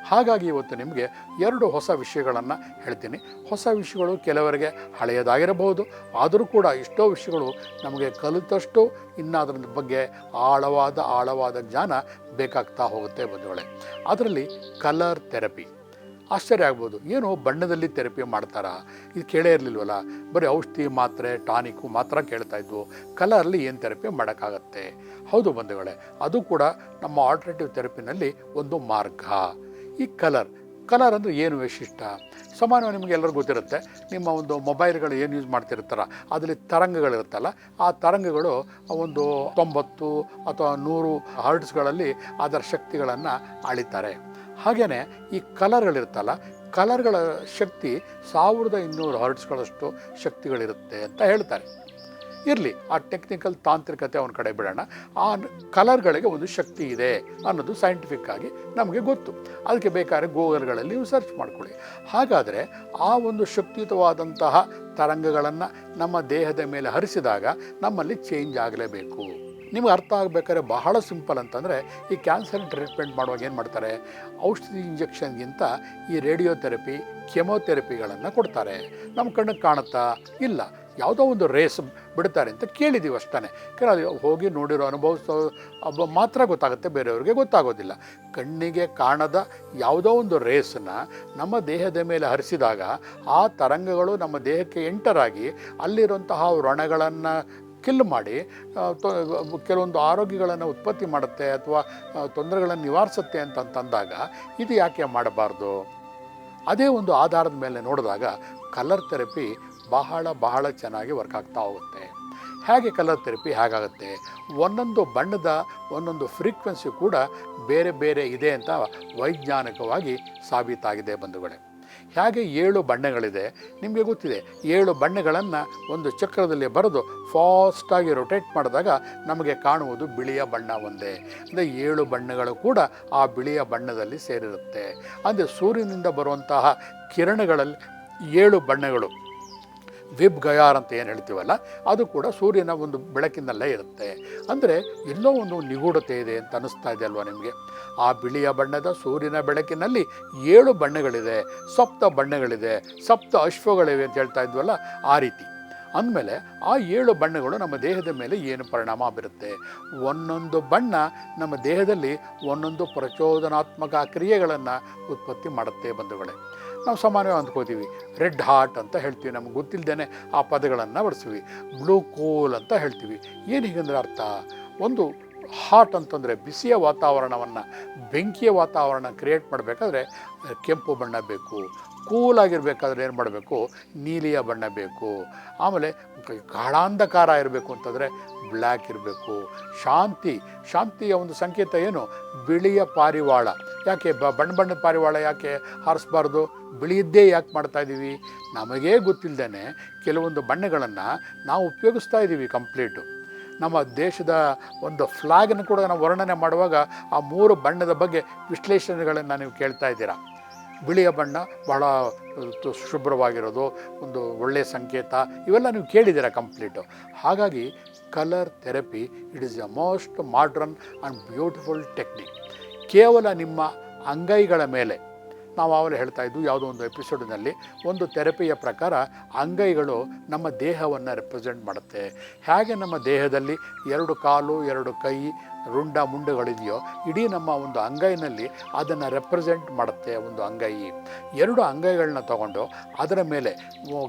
ಹಾಗಾಗಿ ಇವತ್ತು ನಿಮಗೆ ಎರಡು ಹೊಸ ವಿಷಯಗಳನ್ನು ಹೇಳ್ತೀನಿ. ಹೊಸ ವಿಷಯಗಳು ಕೆಲವರಿಗೆ ಹಳೆಯದಾಗಿರಬಹುದು. ಆದರೂ ಕೂಡ ಎಷ್ಟೋ ವಿಷಯಗಳು ನಮಗೆ ಕಲಿತಷ್ಟು ಇನ್ನು ಅದರ ಬಗ್ಗೆ ಆಳವಾದ ಆಳವಾದ ಜ್ಞಾನ ಬೇಕಾಗ್ತಾ ಹೋಗುತ್ತೆ ಬಂಧುಗಳೇ. ಅದರಲ್ಲಿ ಕಲರ್ ಥೆರಪಿ ಆಶ್ಚರ್ಯ ಆಗ್ಬೋದು. ಏನು ಬಣ್ಣದಲ್ಲಿ ಥೆರಪಿ ಮಾಡ್ತಾರಾ. ಇದು ಕೇಳೇ ಇರಲಿಲ್ವಲ್ಲ? ಬರೀ ಔಷಧಿ ಮಾತ್ರೆ, ಟಾನಿಕ್ಕು ಮಾತ್ರ ಕೇಳ್ತಾ ಇದ್ವು. ಕಲರಲ್ಲಿ ಏನು ಥೆರಪಿ ಮಾಡೋಕ್ಕಾಗತ್ತೆ? ಹೌದು ಬಂಧುಗಳೇ, ಅದು ಕೂಡ ನಮ್ಮ ಆಲ್ಟರ್ನೇಟಿವ್ ಥೆರಪಿನಲ್ಲಿ ಒಂದು ಮಾರ್ಗ. ಈ ಕಲರ್ ಕಲರ್ ಅಂದರೆ ಏನು ವೈಶಿಷ್ಟ್ಯ? ಸಮಾನವಾಗಿ ನಿಮಗೆ ಎಲ್ಲರಿಗೂ ಗೊತ್ತಿರುತ್ತೆ, ನಿಮ್ಮ ಒಂದು ಮೊಬೈಲ್ಗಳು ಏನು ಯೂಸ್ ಮಾಡ್ತಿರ್ತಾರ, ಅದರಲ್ಲಿ ತರಂಗಗಳಿರುತ್ತಲ್ಲ ಆ ತರಂಗಗಳು ಒಂದು ತೊಂಬತ್ತು ಅಥವಾ ನೂರು ಹರ್ಟ್ಸ್ಗಳಲ್ಲಿ ಅದರ ಶಕ್ತಿಗಳನ್ನು ಅಳಿತಾರೆ. ಹಾಗೆಯೇ ಈ ಕಲರ್ಗಳಿರುತ್ತಲ್ಲ, ಕಲರ್ಗಳ ಶಕ್ತಿ ಸಾವಿರದ ಇನ್ನೂರು ಹರ್ಟ್ಸ್ಗಳಷ್ಟು ಶಕ್ತಿಗಳಿರುತ್ತೆ ಅಂತ ಹೇಳ್ತಾರೆ. ಇರಲಿ, ಆ ಟೆಕ್ನಿಕಲ್ ತಾಂತ್ರಿಕತೆ ಅವನ ಕಡೆ ಬಿಡೋಣ. ಆ ಕಲರ್ಗಳಿಗೆ ಒಂದು ಶಕ್ತಿ ಇದೆ ಅನ್ನೋದು ಸೈಂಟಿಫಿಕ್ ಆಗಿ ನಮಗೆ ಗೊತ್ತು. ಅದಕ್ಕೆ ಬೇಕಾದ್ರೆ ಗೂಗಲ್ಗಳಲ್ಲಿ ನೀವು ಸರ್ಚ್ ಮಾಡ್ಕೊಳ್ಳಿ. ಹಾಗಾದರೆ ಆ ಒಂದು ಶಕ್ತಿಯುತವಾದಂತಹ ತರಂಗಗಳನ್ನು ನಮ್ಮ ದೇಹದ ಮೇಲೆ ಹರಿಸಿದಾಗ ನಮ್ಮಲ್ಲಿ ಚೇಂಜ್ ಆಗಲೇಬೇಕು. ನಿಮ್ಗೆ ಅರ್ಥ ಆಗಬೇಕಾದ್ರೆ ಬಹಳ ಸಿಂಪಲ್ ಅಂತಂದರೆ ಈ ಕ್ಯಾನ್ಸರ್ ಟ್ರೀಟ್ಮೆಂಟ್ ಮಾಡುವಾಗ ಏನು ಮಾಡ್ತಾರೆ? ಔಷಧಿ ಇಂಜೆಕ್ಷನ್ಗಿಂತ ಈ ರೇಡಿಯೋಥೆರಪಿ, ಕೆಮೋಥೆರಪಿಗಳನ್ನು ಕೊಡ್ತಾರೆ. ನಮ್ಮ ಕಣ್ಣಿಗೆ ಕಾಣುತ್ತಾ? ಇಲ್ಲ. ಯಾವುದೋ ಒಂದು ರೇಸ್ ಬಿಡ್ತಾರೆ ಅಂತ ಕೇಳಿದ್ದೀವಿ ಅಷ್ಟೇ ಅದು ಹೋಗಿ ನೋಡಿರೋ ಅನುಭವಿಸೋ ಮಾತ್ರ ಗೊತ್ತಾಗುತ್ತೆ, ಬೇರೆಯವ್ರಿಗೆ ಗೊತ್ತಾಗೋದಿಲ್ಲ. ಕಣ್ಣಿಗೆ ಕಾಣದ ಯಾವುದೋ ಒಂದು ರೇಸನ್ನ ನಮ್ಮ ದೇಹದ ಮೇಲೆ ಹರಿಸಿದಾಗ ಆ ತರಂಗಗಳು ನಮ್ಮ ದೇಹಕ್ಕೆ ಎಂಟರಾಗಿ ಅಲ್ಲಿರುವಂತಹ ವ್ರಣಗಳನ್ನು ಕಿಲ್ ಮಾಡಿ ಕೆಲವೊಂದು ಆರೋಗ್ಯಗಳನ್ನು ಉತ್ಪತ್ತಿ ಮಾಡುತ್ತೆ ಅಥವಾ ತೊಂದರೆಗಳನ್ನು ನಿವಾರಿಸುತ್ತೆ ಅಂತಂತಂದಾಗ ಇದು ಯಾಕೆ ಮಾಡಬಾರ್ದು? ಅದೇ ಒಂದು ಆಧಾರದ ಮೇಲೆ ನೋಡಿದಾಗ ಕಲರ್ ಥೆರಪಿ ಬಹಳ ಬಹಳ ಚೆನ್ನಾಗಿ ವರ್ಕ್ ಆಗ್ತಾ ಹೋಗುತ್ತೆ. ಹೇಗೆ ಕಲರ್ ಥೆರಪಿ ಹೇಗಾಗುತ್ತೆ? ಒಂದೊಂದು ಬಣ್ಣದ ಒಂದೊಂದು ಫ್ರೀಕ್ವೆನ್ಸಿ ಕೂಡ ಬೇರೆ ಬೇರೆ ಇದೆ ಅಂತ ವೈಜ್ಞಾನಿಕವಾಗಿ ಸಾಬೀತಾಗಿದೆ ಬಂಧುಗಳೇ. ಹೇಗೆ ಏಳು ಬಣ್ಣಗಳಿದೆ. ನಿಮಗೆ ಗೊತ್ತಿದೆ, ಏಳು ಬಣ್ಣಗಳನ್ನು ಒಂದು ಚಕ್ರದಲ್ಲಿ ಬರೆದು ಫಾಸ್ಟಾಗಿ ರೊಟೇಟ್ ಮಾಡಿದಾಗ ನಮಗೆ ಕಾಣುವುದು ಬಿಳಿಯ ಬಣ್ಣ ಒಂದೇ. ಅಂದರೆ ಏಳು ಬಣ್ಣಗಳು ಕೂಡ ಆ ಬಿಳಿಯ ಬಣ್ಣದಲ್ಲಿ ಸೇರಿರುತ್ತೆ. ಅಂದರೆ ಸೂರ್ಯನಿಂದ ಬರುವಂತಹ ಕಿರಣಗಳಲ್ಲಿ ಏಳು ಬಣ್ಣಗಳು. ವಿಬ್ ಗಯಾರ್ ಅಂತ ಏನು ಹೇಳ್ತೀವಲ್ಲ, ಅದು ಕೂಡ ಸೂರ್ಯನ ಒಂದು ಬೆಳಕಿನಲ್ಲೇ ಇರುತ್ತೆ. ಅಂದರೆ ಎಲ್ಲೋ ಒಂದು ನಿಗೂಢತೆ ಇದೆ ಅಂತ ಅನ್ನಿಸ್ತಾ ಇದೆ ಅಲ್ವಾ ನಿಮಗೆ? ಆ ಬಿಳಿಯ ಬಣ್ಣದ ಸೂರ್ಯನ ಬೆಳಕಿನಲ್ಲಿ ಏಳು ಬಣ್ಣಗಳಿದೆ. ಸಪ್ತ ಬಣ್ಣಗಳಿದೆ, ಸಪ್ತ ಅಶ್ವಗಳಿವೆ ಅಂತ ಹೇಳ್ತಾ ಇದ್ವಲ್ಲ, ಆ ರೀತಿ. ಅಂದಮೇಲೆ ಆ ಏಳು ಬಣ್ಣಗಳು ನಮ್ಮ ದೇಹದ ಮೇಲೆ ಏನು ಪರಿಣಾಮ ಬೀರುತ್ತೆ? ಒಂದೊಂದು ಬಣ್ಣ ನಮ್ಮ ದೇಹದಲ್ಲಿ ಒಂದೊಂದು ಪ್ರಚೋದನಾತ್ಮಕ ಕ್ರಿಯೆಗಳನ್ನು ಉತ್ಪತ್ತಿ ಮಾಡುತ್ತೆ ಬಂಧುಗಳೇ. ನಾವು ಸಾಮಾನ್ಯವಾಗಿ ಅಂದ್ಕೋತೀವಿ ರೆಡ್ ಹಾರ್ಟ್ ಅಂತ ಹೇಳ್ತೀವಿ ನಮ್ಗೆ ಗೊತ್ತಿಲ್ಲದೇ ಆ ಪದಗಳನ್ನು ಬಳಸ್ತೀವಿ. ಬ್ಲೂ ಕೋಲ್ ಅಂತ ಹೇಳ್ತೀವಿ. ಏನು ಹೀಗಂದ್ರೆ ಅರ್ಥ? ಒಂದು ಹಾಟ್ ಅಂತಂದರೆ ಬಿಸಿಯ ವಾತಾವರಣವನ್ನು ಬೆಂಕಿಯ ವಾತಾವರಣ ಕ್ರಿಯೇಟ್ ಮಾಡಬೇಕಾದ್ರೆ ಕೆಂಪು ಬಣ್ಣ ಬೇಕು. ಕೂಲಾಗಿರ್ಬೇಕಾದ್ರೆ ಏನು ಮಾಡಬೇಕು? ನೀಲಿಯ ಬಣ್ಣ ಬೇಕು. ಆಮೇಲೆ ಗಾಢಾಂಧಕಾರ ಇರಬೇಕು ಅಂತಂದರೆ ಬ್ಲ್ಯಾಕ್ ಇರಬೇಕು. ಶಾಂತಿ, ಶಾಂತಿಯ ಒಂದು ಸಂಕೇತ ಏನು? ಬಿಳಿಯ ಪಾರಿವಾಳ. ಯಾಕೆ ಬ, ಬಣ್ಣ ಬಣ್ಣದ ಪಾರಿವಾಳ ಯಾಕೆ ಹಾರಿಸ್ಬಾರ್ದು? ಬಿಳಿಯದ್ದೇ ಯಾಕೆ ಮಾಡ್ತಾ ಇದ್ದೀವಿ ನಮಗೇ ಗೊತ್ತಿಲ್ಲದೇ ಕೆಲವೊಂದು ಬಣ್ಣಗಳನ್ನು ನಾವು ಉಪಯೋಗಿಸ್ತಾ ಇದ್ದೀವಿ ಕಂಪ್ಲೀಟು. ನಮ್ಮ ದೇಶದ ಒಂದು ಫ್ಲಾಗನ್ನು ಕೂಡ ನಾವು ವರ್ಣನೆ ಮಾಡುವಾಗ ಆ ಮೂರು ಬಣ್ಣದ ಬಗ್ಗೆ ವಿಶ್ಲೇಷಣೆಗಳನ್ನು ನೀವು ಕೇಳ್ತಾ ಇದ್ದೀರಾ. ಬಿಳಿಯ ಬಣ್ಣ ಬಹಳ ಶುಭ್ರವಾಗಿರೋದು, ಒಂದು ಒಳ್ಳೆಯ ಸಂಕೇತ. ಇವೆಲ್ಲ ನೀವು ಕೇಳಿದ್ದೀರ ಕಂಪ್ಲೀಟು. ಹಾಗಾಗಿ colour therapy, it is a most modern and beautiful technique. ಕೇವಲ ನಿಮ್ಮ ಅಂಗೈಗಳ ಮೇಲೆ ನಾವು ಆವಾಗಲೇ ಹೇಳ್ತಾ ಇದ್ದು ಯಾವುದೋ ಒಂದು ಎಪಿಸೋಡಿನಲ್ಲಿ ಒಂದು ಥೆರಪಿಯ ಪ್ರಕಾರ ಅಂಗೈಗಳು ನಮ್ಮ ದೇಹವನ್ನು ರೆಪ್ರೆಸೆಂಟ್ ಮಾಡುತ್ತೆ. ಹೇಗೆ ನಮ್ಮ ದೇಹದಲ್ಲಿ ಎರಡು ಕಾಲು, ಎರಡು ಕೈ, ರುಂಡ ಮುಂಡುಗಳಿದೆಯೋ ಇಡೀ ನಮ್ಮ ಒಂದು ಅಂಗೈನಲ್ಲಿ ಅದನ್ನು ರೆಪ್ರೆಸೆಂಟ್ ಮಾಡುತ್ತೆ ಒಂದು ಅಂಗೈ. ಎರಡು ಅಂಗೈಗಳನ್ನ ತಗೊಂಡು ಅದರ ಮೇಲೆ